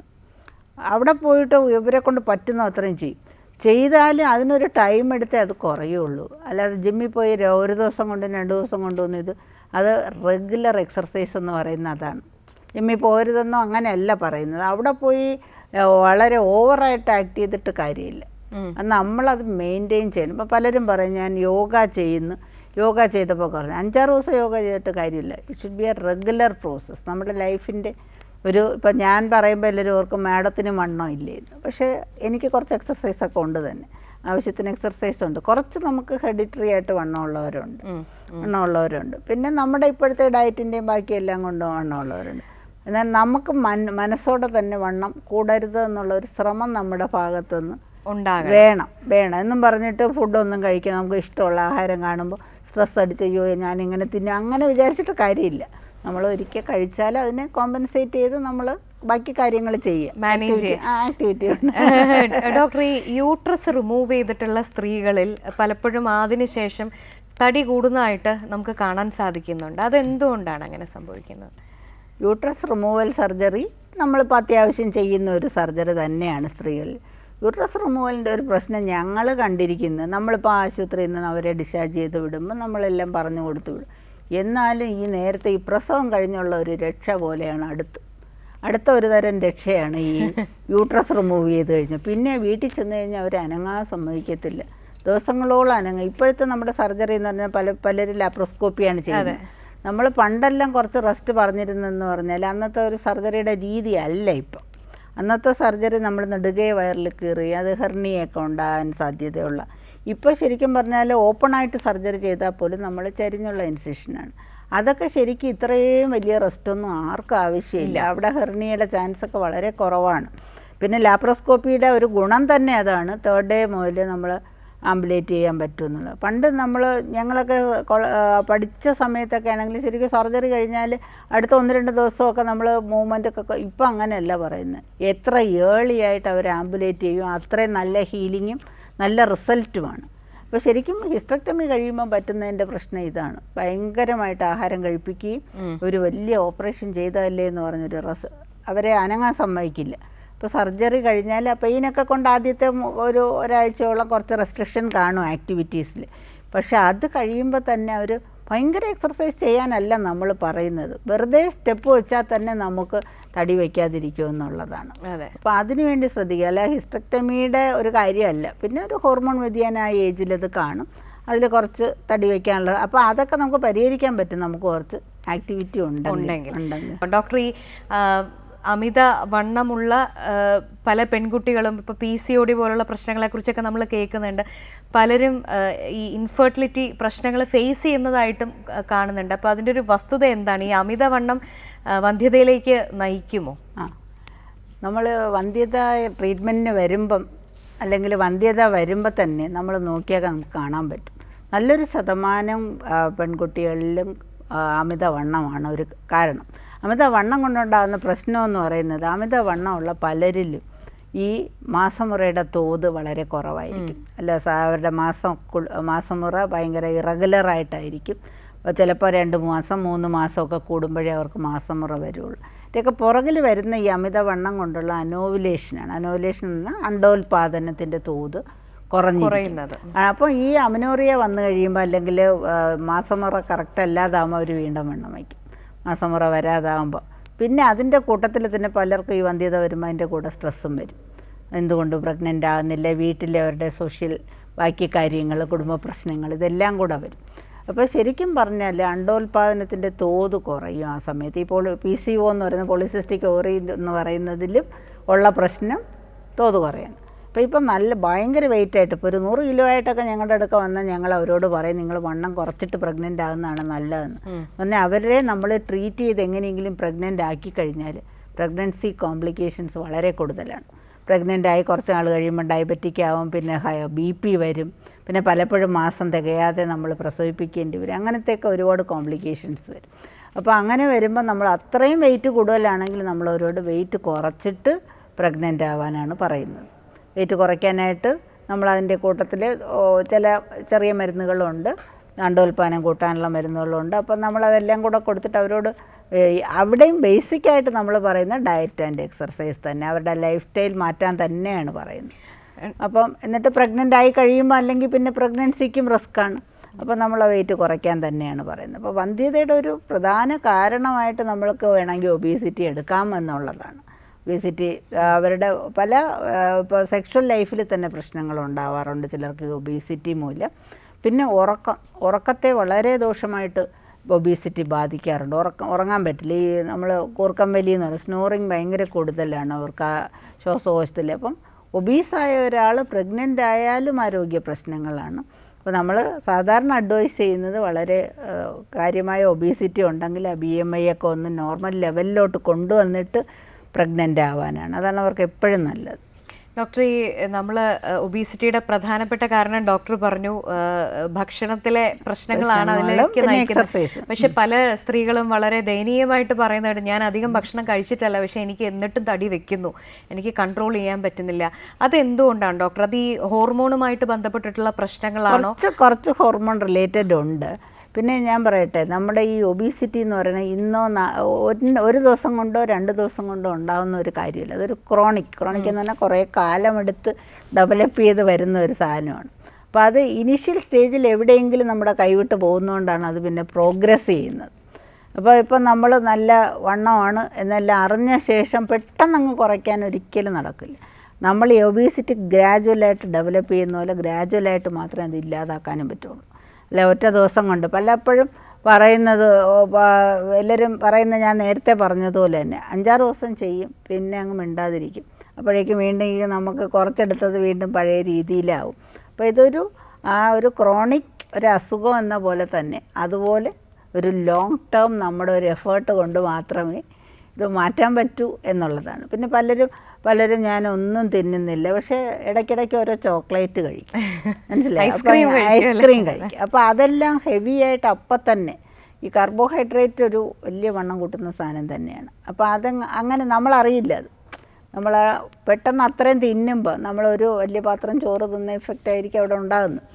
B: അവിടെ പോയിട്ട് ഇവരെ കൊണ്ട് പറ്റുന്ന അത്രയും ചെയ്യും. ചെയ്താൽ അതിനൊരു ടൈം എടുത്തേ അത് കുറയുള്ളൂ. അല്ലാതെ ജിമ്മിൽ പോയി ഒരു ദിവസം കൊണ്ടും രണ്ട് ദിവസം കൊണ്ടൊന്നും ഇത് അത് റെഗുലർ എക്സർസൈസ് എന്ന് പറയുന്ന അതാണ്. ജിമ്മിൽ പോരുതെന്നോ അങ്ങനെയല്ല പറയുന്നത്. അവിടെ പോയി വളരെ ഓവറായിട്ട് ആക്ട് ചെയ്തിട്ട് കാര്യമില്ല. അത് നമ്മളത് മെയിന്റെയിൻ ചെയ്യണം. ഇപ്പം പലരും പറയും ഞാൻ യോഗ ചെയ്യുന്നു. യോഗ ചെയ്തപ്പോൾ കുറഞ്ഞു അഞ്ചാറ് ദിവസം യോഗ ചെയ്തിട്ട് കാര്യമില്ല. It should be a regular process നമ്മുടെ ലൈഫിന്റെ ഒരു ഇപ്പം ഞാൻ പറയുമ്പോൾ എല്ലാവരും ഓർക്കും മാഡത്തിന് വണ്ണം ഇല്ലേന്ന് പക്ഷേ എനിക്ക് കുറച്ച് എക്സർസൈസ് ഒക്കെ ഉണ്ട് തന്നെ. ആവശ്യത്തിന് എക്സർസൈസ് ഉണ്ട്. കുറച്ച് നമുക്ക് ഹെഡിറ്ററി ആയിട്ട് വണ്ണമുള്ളവരുണ്ട്. വണ്ണമുള്ളവരുണ്ട്. പിന്നെ നമ്മുടെ ഇപ്പോഴത്തെ ഡയറ്റിന്റെയും ബാക്കിയെല്ലാം കൊണ്ട് വണ്ണമുള്ളവരുണ്ട്. എന്നാൽ നമുക്ക് മൻ മനസ്സോടെ തന്നെ വണ്ണം കൂടരുത് എന്നുള്ള ഒരു ശ്രമം നമ്മുടെ ഭാഗത്തുനിന്ന് വേണം വേണം. എന്നും പറഞ്ഞിട്ട് ഫുഡൊന്നും കഴിക്കാൻ നമുക്ക് ഇഷ്ടമുള്ള ആഹാരം കാണുമ്പോൾ സ്ട്രെസ് അടിച്ച് അയ്യോ ഞാനിങ്ങനെ തിന്നും. അങ്ങനെ വിചാരിച്ചിട്ട് കാര്യമില്ല. നമ്മൾ ഒരിക്കൽ കഴിച്ചാൽ അതിനെ കോമ്പൻസേറ്റ് ചെയ്ത് നമ്മൾ ബാക്കി കാര്യങ്ങൾ ചെയ്യുക
A: മാനേജ്
B: ആക്ടിവിറ്റി
A: ഡോക്ടർ ഈ യൂട്രസ് റിമൂവ് ചെയ്തിട്ടുള്ള സ്ത്രീകളിൽ പലപ്പോഴും അതിനുശേഷം തടി കൂടുന്നതായിട്ട് നമുക്ക് കാണാൻ സാധിക്കുന്നുണ്ട്. അതെന്തുകൊണ്ടാണ് അങ്ങനെ സംഭവിക്കുന്നത്?
B: യൂട്രസ് റിമൂവൽ സർജറി നമ്മളിപ്പോൾ അത്യാവശ്യം ചെയ്യുന്ന ഒരു സർജറി തന്നെയാണ് സ്ത്രീകളിൽ യൂട്രസ് റിമൂവലിന്റെ ഒരു പ്രശ്നം ഞങ്ങൾ കണ്ടിരിക്കുന്നത് നമ്മളിപ്പോൾ ആശുപത്രിയിൽ നിന്ന് അവരെ ഡിസ്ചാർജ് ചെയ്ത് വിടുമ്പോൾ നമ്മളെല്ലാം പറഞ്ഞു കൊടുത്തു വിടും. എന്നാലും ഈ നേരത്തെ ഈ പ്രസവം കഴിഞ്ഞുള്ള ഒരു രക്ഷ പോലെയാണ് അടുത്ത്. അടുത്ത ഒരു തരം രക്ഷയാണ് ഈ യൂട്രസ് റിമൂവ് ചെയ്ത് കഴിഞ്ഞാൽ പിന്നെ വീട്ടിൽ ചെന്ന് കഴിഞ്ഞാൽ അവർ അനങ്ങാൻ സമ്മതിക്കത്തില്ല ദിവസങ്ങളോളം അനങ്ങ. ഇപ്പോഴത്തെ നമ്മുടെ സർജറി എന്ന് പറഞ്ഞാൽ പല പലരും ലാപ്രോസ്കോപ്പിയാണ് ചെയ്യുന്നത്. നമ്മൾ പണ്ടെല്ലാം കുറച്ച് റെസ്റ്റ് പറഞ്ഞിരുന്നെന്ന് പറഞ്ഞാൽ അന്നത്തെ ഒരു സർജറിയുടെ രീതിയല്ല ഇപ്പം. അന്നത്തെ സർജറി നമ്മൾ നെടുകയെ വയറിൽ കീറി അത് ഹെർണിയൊക്കെ ഉണ്ടാകാൻ സാധ്യതയുള്ള. ഇപ്പോൾ ശരിക്കും പറഞ്ഞാൽ ഓപ്പണായിട്ട് സർജറി ചെയ്താൽ പോലും നമ്മൾ ചരിഞ്ഞുള്ള ഇൻസിഷനാണ് അതൊക്കെ ശരിക്കും ഇത്രയും വലിയ റെസ്റ്റൊന്നും ആർക്കും ആവശ്യമില്ല. അവിടെ ഹെർണിയുടെ ചാൻസ് ഒക്കെ വളരെ കുറവാണ്. പിന്നെ ലാപ്രോസ്കോപ്പിയുടെ ഒരു ഗുണം തന്നെ അതാണ്. തേർഡ് ഡേ മുതൽ നമ്മൾ ആംബുലേറ്റ് ചെയ്യാൻ പറ്റുമെന്നുള്ളത്. പണ്ട് നമ്മൾ ഞങ്ങളൊക്കെ പഠിച്ച സമയത്തൊക്കെ ആണെങ്കിൽ ശരിക്കും സർജറി കഴിഞ്ഞാൽ അടുത്ത ഒന്ന് രണ്ട് ദിവസമൊക്കെ നമ്മൾ മൂവ്മെന്റ് ഒക്കെ ഇപ്പം അങ്ങനെയല്ല പറയുന്നത്. എത്ര ഏർലി ആയിട്ട് അവർ ആംബുലേറ്റ് ചെയ്യും അത്രയും നല്ല ഹീലിങ്ങും നല്ല റിസൾട്ടുമാണ് അപ്പോൾ ശരിക്കും ഹിസ്റ്റക്ടമി കഴിയുമ്പോൾ പറ്റുന്നതിന്റെ പ്രശ്നം ഇതാണ്. ഭയങ്കരമായിട്ട് ആഹാരം കഴിപ്പിക്കുകയും ഒരു വലിയ ഓപ്പറേഷൻ ചെയ്തതല്ലേ എന്ന് പറഞ്ഞൊരു റസ് അവരെ അനങ്ങാൻ സമ്മതിക്കില്ല. ഇപ്പോൾ സർജറി കഴിഞ്ഞാൽ പെയിനൊക്കെ കൊണ്ട് ആദ്യത്തെ ഒരു ഒരാഴ്ചയോളം കുറച്ച് റെസ്ട്രിക്ഷൻ കാണും ആക്ടിവിറ്റീസിൽ പക്ഷേ അത് കഴിയുമ്പോൾ തന്നെ അവർ ഭയങ്കര എക്സർസൈസ് ചെയ്യാനല്ല നമ്മൾ പറയുന്നത്. വെറുതെ സ്റ്റെപ്പ് വെച്ചാൽ തന്നെ നമുക്ക് തടി വയ്ക്കാതിരിക്കും എന്നുള്ളതാണ്. അപ്പോൾ അതിനു വേണ്ടി ശ്രദ്ധിക്കുക. അല്ല ഹിസ്റ്റക്ടമിയുടെ ഒരു കാര്യമല്ല പിന്നെ ഒരു ഹോർമോൺ വ്യതിയാനായ ഏജിൽ അത് കാണും. അതിൽ കുറച്ച് തടി വയ്ക്കാനുള്ളത് അപ്പോൾ അതൊക്കെ നമുക്ക് പരിഹരിക്കാൻ പറ്റും. നമുക്ക് കുറച്ച് ആക്ടിവിറ്റി ഉണ്ടെങ്കിൽ.
A: ഉണ്ടെങ്കിൽ. ഡോക്ടർ ഈ അമിത വണ്ണമുള്ള പല പെൺകുട്ടികളും ഇപ്പോൾ പി സി ഒ ഡി പോലുള്ള പ്രശ്നങ്ങളെക്കുറിച്ചൊക്കെ നമ്മൾ കേൾക്കുന്നുണ്ട്. പലരും ഈ ഇൻഫെർട്ടിലിറ്റി പ്രശ്നങ്ങൾ ഫേസ് ചെയ്യുന്നതായിട്ടും കാണുന്നുണ്ട്. അപ്പോൾ അതിന്റെ ഒരു വസ്തുത എന്താണ്? ഈ അമിത വണ്ണം വന്ധ്യതയിലേക്ക് നയിക്കുമോ?
B: ആ. നമ്മൾ വന്ധ്യത ട്രീറ്റ്മെന്റിന് വരുമ്പം അല്ലെങ്കിൽ വന്ധ്യത വരുമ്പോൾ തന്നെ നമ്മൾ നോക്കിയാൽ നമുക്ക് കാണാൻ പറ്റും. നല്ലൊരു ശതമാനം പെൺകുട്ടികളിലും അമിത വണ്ണമാണ് ഒരു കാരണം. അമിതവണ്ണം കൊണ്ടുണ്ടാകുന്ന പ്രശ്നമെന്ന് പറയുന്നത് അമിതവണ്ണമുള്ള പലരിലും ഈ മാസമുറയുടെ തോത് വളരെ കുറവായിരിക്കും. അല്ല അവരുടെ മാസം മാസമുറ ഭയങ്കര ഇറഗുലറായിട്ടായിരിക്കും. അപ്പോൾ ചിലപ്പോൾ രണ്ട് മാസം മൂന്ന് മാസമൊക്കെ കൂടുമ്പോഴേ അവർക്ക് മാസമുറ വരുള്ളൂ. ഇതൊക്കെ പുറകിൽ വരുന്ന ഈ അമിതവണ്ണം കൊണ്ടുള്ള അനോവിലേഷനാണ്. അനോവിലേഷൻ എന്ന അണ്ടോൽപാദനത്തിന്റെ തോത് കുറഞ്ഞു
A: കുറയുന്നത്.
B: അപ്പോൾ ഈ അമിനോറിയ വന്നു കഴിയുമ്പോൾ അല്ലെങ്കിൽ മാസമുറ കറക്റ്റ് അല്ലാതാകുമ്പോൾ അവർ വീണ്ടും വണ്ണം വയ്ക്കും. മാസമുറ വരാതാകുമ്പോൾ പിന്നെ അതിന്റെ കൂട്ടത്തിൽ തന്നെ പലർക്കും ഈ വന്ധ്യത വരുമ്പോൾ അതിന്റെ കൂടെ സ്ട്രെസ്സും വരും. എന്തുകൊണ്ട് പ്രഗ്നന്റ് ആകുന്നില്ല വീട്ടിലെ അവരുടെ സോഷ്യൽ ബാക്കി കാര്യങ്ങൾ കുടുംബ പ്രശ്നങ്ങൾ ഇതെല്ലാം കൂടെ വരും. അപ്പോൾ ശരിക്കും പറഞ്ഞാൽ അണ്ടോൽപാദനത്തിന്റെ തോത് കുറയും ആ സമയത്ത്. പോളി പി സി ഒ എന്ന് പറയുന്ന പോളിസിസ്റ്റിക് ഓറി എന്ന് പറയുന്നതിലും ഉള്ള പ്രശ്നം തോത് കുറയാണ്. അപ്പോൾ ഇപ്പം നല്ല ഭയങ്കര വെയിറ്റ് ആയിട്ട് ഇപ്പോൾ ഒരു നൂറ് കിലോ ആയിട്ടൊക്കെ ഞങ്ങളുടെ അടുക്ക വന്നാൽ ഞങ്ങൾ അവരോട് പറയും നിങ്ങൾ വണ്ണം കുറച്ചിട്ട് പ്രഗ്നന്റ് ആകുന്നതാണ് നല്ലതെന്ന്. പിന്നെ അവരെ നമ്മൾ ട്രീറ്റ് ചെയ്ത് എങ്ങനെയെങ്കിലും പ്രഗ്നന്റ് ആക്കി കഴിഞ്ഞാൽ പ്രഗ്നൻസി കോംപ്ലിക്കേഷൻസ് വളരെ കൂടുതലാണ്. പ്രഗ്നന്റ് ആയി കുറച്ച് നാൾ കഴിയുമ്പോൾ ഡയബറ്റിക് ആവും പിന്നെ ബി പി വരും പിന്നെ പലപ്പോഴും മാസം തികയാതെ നമ്മൾ പ്രസവിപ്പിക്കേണ്ടി വരും അങ്ങനത്തെയൊക്കെ ഒരുപാട് കോംപ്ലിക്കേഷൻസ് വരും. അപ്പോൾ അങ്ങനെ വരുമ്പോൾ നമ്മൾ അത്രയും വെയിറ്റ് കൂടുതലാണെങ്കിൽ നമ്മൾ അവരോട് വെയിറ്റ് കുറച്ചിട്ട് പ്രഗ്നന്റ് ആവാനാണ് പറയുന്നത്. വെയിറ്റ് കുറയ്ക്കാനായിട്ട് നമ്മൾ അതിന്റെ കൂട്ടത്തിൽ ചില ചെറിയ മരുന്നുകളുണ്ട്. അണ്ടോൽപ്പാനം കൂട്ടാനുള്ള മരുന്നുകളുണ്ട്. അപ്പം നമ്മളതെല്ലാം കൂടെ കൊടുത്തിട്ട് അവരോട് അവിടെയും ബേസിക്കായിട്ട് നമ്മൾ പറയുന്ന ഡയറ്റ് ആൻഡ് എക്സർസൈസ് തന്നെ. അവരുടെ ലൈഫ് സ്റ്റൈൽ മാറ്റാൻ തന്നെയാണ് പറയുന്നത്. അപ്പം എന്നിട്ട് പ്രഗ്നന്റ് ആയി കഴിയുമ്പോൾ അല്ലെങ്കിൽ പിന്നെ പ്രഗ്നൻസിക്കും റിസ്ക്കാണ്. അപ്പോൾ നമ്മൾ വെയിറ്റ് കുറയ്ക്കാൻ തന്നെയാണ് പറയുന്നത്. അപ്പോൾ വന്ധ്യതയുടെ ഒരു പ്രധാന കാരണമായിട്ട് നമ്മൾക്ക് വേണമെങ്കിൽ ഒബീസിറ്റി എടുക്കാം എന്നുള്ളതാണ്. ഒബീസിറ്റി അവരുടെ പല ഇപ്പോൾ സെക്ഷൽ ലൈഫിൽ തന്നെ പ്രശ്നങ്ങൾ ഉണ്ടാവാറുണ്ട് ചിലർക്ക് ഒബീസിറ്റി മൂലം. പിന്നെ ഉറക്കം ഉറക്കത്തെ വളരെ ദോഷമായിട്ട് ഒബീസിറ്റി ബാധിക്കാറുണ്ട്. ഉറക്കം ഉറങ്ങാൻ പറ്റില്ല. ഈ നമ്മൾ കൂർക്കം വലി എന്ന് പറയും സ്നോറിങ് ഭയങ്കര കൂടുതലാണ് അവർക്ക് ആ ശ്വാസകോശത്തിൽ അപ്പം ഒബീസായ ഒരാൾ പ്രഗ്നന്റ് ആയാലും ആരോഗ്യ പ്രശ്നങ്ങളാണ്. അപ്പോൾ നമ്മൾ സാധാരണ അഡ്വൈസ് ചെയ്യുന്നത് വളരെ കാര്യമായ ഒബീസിറ്റി ഉണ്ടെങ്കിൽ ആ ബി എം ഐ ഒക്കെ ഒന്ന് നോർമൽ ലെവലിലോട്ട് കൊണ്ടുവന്നിട്ട് പ്രഗ്നന്റ് ആവാനാണ്. അതാണ് അവർക്ക് എപ്പോഴും നല്ലത്.
A: ഡോക്ടർ ഈ നമ്മൾ ഒബീസിറ്റിയുടെ പ്രധാനപ്പെട്ട കാരണം ഡോക്ടർ പറഞ്ഞു ഭക്ഷണത്തിലെ പ്രശ്നങ്ങളാണ്
B: പ്രശ്നങ്ങളും
A: അതിലേക്ക് നയിക്കുന്നത്. പക്ഷെ പല സ്ത്രീകളും വളരെ ദയനീയമായിട്ട് പറയുന്നതായിട്ട് ഞാൻ അധികം ഭക്ഷണം കഴിച്ചിട്ടല്ല പക്ഷെ എനിക്ക് എന്നിട്ടും തടി വെക്കുന്നു. എനിക്ക് കൺട്രോൾ ചെയ്യാൻ പറ്റുന്നില്ല. അത് എന്തുകൊണ്ടാണ് ഡോക്ടർ? അത് ഈ ഹോർമോണുമായിട്ട് ബന്ധപ്പെട്ടിട്ടുള്ള പ്രശ്നങ്ങളാണോ?
B: കുറച്ച് കുറച്ച് ഹോർമോൺ റിലേറ്റഡ് ഉണ്ട്. പിന്നെ ഞാൻ പറയട്ടെ നമ്മുടെ ഈ ഒബീസിറ്റി എന്ന് പറയുന്നത് ഇന്നോ ഒരു- ദിവസം കൊണ്ടോ രണ്ട് ദിവസം കൊണ്ടോ ഉണ്ടാകുന്ന ഒരു കാര്യമില്ല. അതൊരു ക്രോണിക് ക്രോണിക് എന്ന് പറഞ്ഞാൽ കുറേ കാലമെടുത്ത് ഡെവലപ്പ് ചെയ്ത് വരുന്ന ഒരു സാധനമാണ്. അപ്പോൾ അത് ഇനീഷ്യൽ സ്റ്റേജിൽ എവിടെയെങ്കിലും നമ്മുടെ കൈവിട്ട് പോകുന്നതുകൊണ്ടാണ് അത് പിന്നെ പ്രോഗ്രസ് ചെയ്യുന്നത്. അപ്പോൾ ഇപ്പം നമ്മൾ നല്ല വണ്ണമാണ് എന്നെല്ലാം അറിഞ്ഞ ശേഷം പെട്ടെന്ന് അങ്ങ് കുറയ്ക്കാൻ ഒരിക്കലും നടക്കില്ല. നമ്മൾ ഈ ഒബീസിറ്റി ഗ്രാജുവലായിട്ട് ഡെവലപ്പ് ചെയ്യുന്ന പോലെ ഗ്രാജുവലായിട്ട് മാത്രമേ അത് ഇല്ലാതാക്കാനും പറ്റുള്ളൂ. അല്ല? ഒറ്റ ദിവസം കൊണ്ട്. പലപ്പോഴും പറയുന്നത് എല്ലാവരും പറയുന്നത് ഞാൻ നേരത്തെ പറഞ്ഞതുപോലെ തന്നെ. അഞ്ചാറ് ദിവസം ചെയ്യും പിന്നെ അങ്ങ് മിണ്ടാതിരിക്കും. അപ്പോഴേക്കും വീണ്ടും ഈ നമുക്ക് കുറച്ചെടുത്തത് വീണ്ടും പഴയ രീതിയിലാവും. അപ്പോൾ ഇതൊരു ആ ഒരു ക്രോണിക് ഒരു അസുഖം എന്ന പോലെ തന്നെ അതുപോലെ ഒരു ലോങ് ടേം നമ്മുടെ ഒരു എഫേർട്ട് കൊണ്ട് മാത്രമേ ഇത് മാറ്റാൻ പറ്റൂ എന്നുള്ളതാണ്. പിന്നെ പലരും പലരും ഞാൻ ഒന്നും തിന്നുന്നില്ല. പക്ഷേ ഇടയ്ക്കിടയ്ക്ക് ഓരോ ചോക്ലേറ്റ് കഴിക്കും. മനസ്സിലായി? <laughs> ഐസ്ക്രീം കഴിക്കും. അപ്പോൾ അതെല്ലാം ഹെവി ആയിട്ട് അപ്പം തന്നെ. ഈ കാർബോഹൈഡ്രേറ്റ് ഒരു വലിയ വണ്ണം കൂട്ടുന്ന സാധനം തന്നെയാണ്. അപ്പോൾ അത് അങ്ങനെ നമ്മളറിയില്ല അത്. നമ്മൾ പെട്ടെന്ന് അത്രയും തിന്നുമ്പോൾ നമ്മളൊരു വലിയ പാത്രം ചോറ് തിന്ന ഇഫക്റ്റ് ആയിരിക്കും അവിടെ ഉണ്ടാകുന്നത്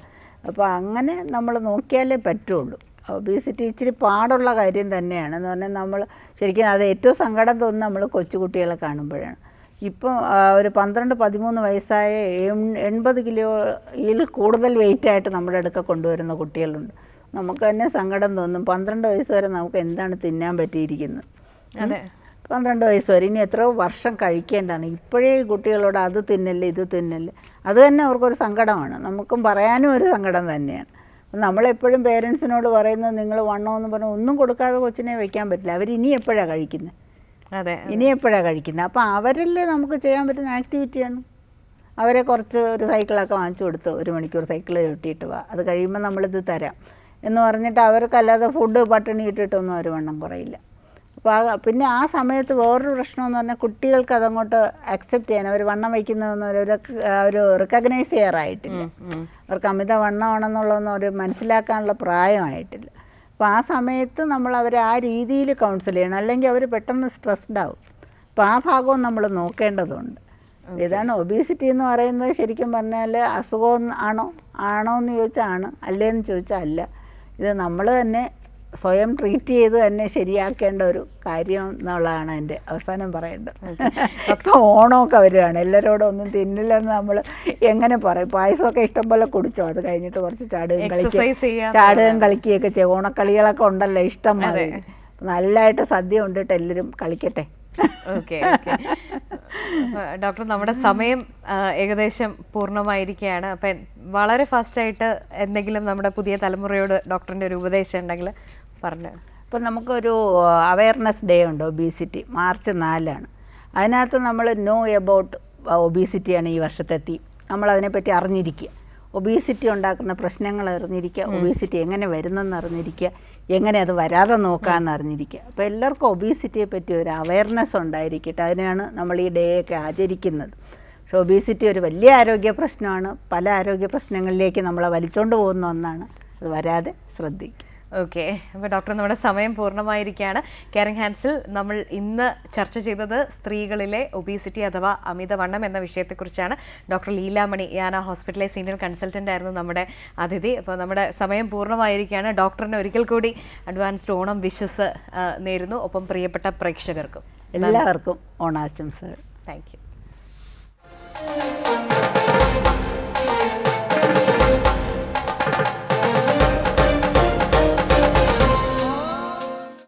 B: അപ്പോൾ അങ്ങനെ നമ്മൾ നോക്കിയാലേ പറ്റുള്ളൂ. ഒബീസിറ്റി ഇച്ചിരി പാടുള്ള കാര്യം തന്നെയാണ്. എന്ന് പറഞ്ഞാൽ നമ്മൾ ശരിക്കും അത് ഏറ്റവും സങ്കടം തോന്നുന്നത് നമ്മൾ കൊച്ചുകുട്ടികളെ കാണുമ്പോഴാണ്. ഇപ്പോൾ ഒരു പന്ത്രണ്ട് പതിമൂന്ന് വയസ്സായ എൺ- എൺപത് കിലോയിൽ കൂടുതൽ വെയിറ്റായിട്ട് നമ്മുടെ അടുക്ക കൊണ്ടുവരുന്ന കുട്ടികളുണ്ട്. നമുക്ക് തന്നെ സങ്കടം തോന്നും. പന്ത്രണ്ട് വയസ്സ് വരെ നമുക്ക് എന്താണ് തിന്നാൻ പറ്റിയിരിക്കുന്നത്?
A: അതെ.
B: പന്ത്രണ്ട് വയസ്സ് വരെ. ഇനി എത്രയോ വർഷം കഴിക്കേണ്ടതാണ്. ഇപ്പോഴേ കുട്ടികളോട് അത് തിന്നല്ലേ ഇത് തിന്നല്ലേ. അത് തന്നെ അവർക്കൊരു സങ്കടമാണ്. നമുക്കും പറയാനും ഒരു സങ്കടം തന്നെയാണ്. നമ്മളെപ്പോഴും പേരൻസിനോട് പറയുന്നത് നിങ്ങൾ വണ്ണമെന്ന് പറഞ്ഞാൽ ഒന്നും കൊടുക്കാതെ കൊച്ചിനെ വയ്ക്കാൻ പറ്റില്ല. അവർ ഇനി എപ്പോഴാണ് കഴിക്കുന്നത് ഇനി എപ്പോഴാണ് കഴിക്കുന്നത് അപ്പോൾ അവരല്ലേ നമുക്ക് ചെയ്യാൻ പറ്റുന്ന ആക്ടിവിറ്റിയാണ് അവരെ കുറച്ച് ഒരു സൈക്കിളൊക്കെ വാങ്ങിച്ചു കൊടുത്ത് ഒരു മണിക്കൂർ സൈക്കിൾ ചുട്ടിയിട്ട് വാ. അത് കഴിയുമ്പോൾ നമ്മളിത് തരാം. എന്ന് പറഞ്ഞിട്ട് അവർക്കല്ലാതെ ഫുഡ് പട്ടിണി ഇട്ടിട്ടൊന്നും അവർ വണ്ണം കുറയില്ല. അപ്പോൾ ആ പിന്നെ ആ സമയത്ത് വേറൊരു പ്രശ്നമെന്ന് പറഞ്ഞാൽ കുട്ടികൾക്ക് അതങ്ങോട്ട് അക്സെപ്റ്റ് ചെയ്യാൻ അവർ വണ്ണം വയ്ക്കുന്നതെന്ന് ഒരു റിക്കഗ്നൈസ് ചെയ്യാറായിട്ടില്ല. അവർക്ക് അമിത വണ്ണമാണെന്നുള്ളതൊന്നും അവർ മനസ്സിലാക്കാനുള്ള പ്രായമായിട്ടില്ല. അപ്പോൾ ആ സമയത്ത് നമ്മൾ അവരെ ആ രീതിയിൽ കൗൺസിൽ ചെയ്യണം. അല്ലെങ്കിൽ അവർ പെട്ടെന്ന് സ്ട്രെസ്ഡ് ആവും. അപ്പോൾ ആ ഭാഗവും നമ്മൾ നോക്കേണ്ടതുണ്ട്. ഇതാണ് ഒബീസിറ്റി എന്ന് പറയുന്നത് ശരിക്കും പറഞ്ഞാൽ അസുഖം ആണോ? ആണോ എന്ന് ചോദിച്ചാൽ ആണ് അല്ലേന്ന് ചോദിച്ചാൽ അല്ല. ഇത് നമ്മൾ തന്നെ സ്വയം ട്രീറ്റ് ചെയ്ത് തന്നെ ശരിയാക്കേണ്ട ഒരു കാര്യം എന്നുള്ളതാണ് എന്റെ അവസാനം പറയേണ്ടത്. <laughs> അപ്പോൾ ഓണമൊക്കെ വരികയാണ്. എല്ലാവരോടും ഒന്നും തിന്നില്ലെന്ന് നമ്മൾ എങ്ങനെ പറയും? പായസമൊക്കെ ഇഷ്ടം പോലെ കുടിച്ചോ? അത് കഴിഞ്ഞിട്ട് കുറച്ച് ചാടുകയും
A: കളിക്കുക
B: കളിക്കുകയും ചാടുകയും കളിക്കുകയൊക്കെ ചെയ്യും. ഓണക്കളികളൊക്കെ ഉണ്ടല്ലോ ഇഷ്ടം മാറി നല്ലതായിട്ട് സദ്യ ഉണ്ടിട്ട് എല്ലാവരും കളിക്കട്ടെ.
A: ഓക്കെ ഡോക്ടർ നമ്മുടെ സമയം ഏകദേശം പൂർണമായിരിക്കുകയാണ്. അപ്പം വളരെ ഫാസ്റ്റായിട്ട് എന്തെങ്കിലും നമ്മുടെ പുതിയ തലമുറയോട് ഡോക്ടറിന്റെ ഒരു ഉപദേശം ഉണ്ടെങ്കിൽ പറഞ്ഞു.
B: ഇപ്പം നമുക്കൊരു അവയർനെസ് ഡേ ഉണ്ട് ഒബീസിറ്റി മാർച്ച് നാലാണ്. അതിനകത്ത് നമ്മൾ നോ എബൌട്ട് ഒബീസിറ്റിയാണ് ഈ വർഷത്തെ തീം നമ്മളതിനെപ്പറ്റി അറിഞ്ഞിരിക്കുക. ഒബീസിറ്റി ഉണ്ടാക്കുന്ന പ്രശ്നങ്ങൾ അറിഞ്ഞിരിക്കുക ഒബീസിറ്റി എങ്ങനെ വരുന്നെന്ന് അറിഞ്ഞിരിക്കുക എങ്ങനെ അത് വരാതെ നോക്കാമെന്ന് അറിഞ്ഞിരിക്കുക. അപ്പോൾ എല്ലാവർക്കും ഒബീസിറ്റിയെ പറ്റി ഒരു അവയർനെസ് ഉണ്ടായിരിക്കട്ടെ. അതിനാണ് നമ്മൾ ഈ ഡേ ഒക്കെ ആചരിക്കുന്നത്. പക്ഷേ ഒബീസിറ്റി ഒരു വലിയ ആരോഗ്യ പ്രശ്നമാണ്. പല ആരോഗ്യ പ്രശ്നങ്ങളിലേക്ക് നമ്മളെ വലിച്ചുകൊണ്ട് പോകുന്ന ഒന്നാണ്. അത് വരാതെ ശ്രദ്ധിക്കുക.
A: ഓക്കെ. അപ്പോൾ ഡോക്ടർ നമ്മുടെ സമയം പൂർണമായിരിക്കുകയാണ്. കെയറിംഗ് ഹാൻഡ്സിൽ നമ്മൾ ഇന്ന് ചർച്ച ചെയ്തത് സ്ത്രീകളിലെ ഒബീസിറ്റി അഥവാ അമിതവണ്ണം എന്ന വിഷയത്തെക്കുറിച്ചാണ്. ഡോക്ടർ ലീലാമണി യാന ഹോസ്പിറ്റലിലെ സീനിയർ കൺസൾട്ടന്റ് ആയിരുന്നു നമ്മുടെ അതിഥി. അപ്പോൾ നമ്മുടെ സമയം പൂർണമായിരിക്കുകയാണ്. ഡോക്ടറിന് ഒരിക്കൽ കൂടി അഡ്വാൻസ്ഡ് ഓണം വിഷസ് നേരുന്നു. ഒപ്പം പ്രിയപ്പെട്ട പ്രേക്ഷകർക്കും.
B: എല്ലാവർക്കും ഓണാശംസകൾ.
A: Thank you.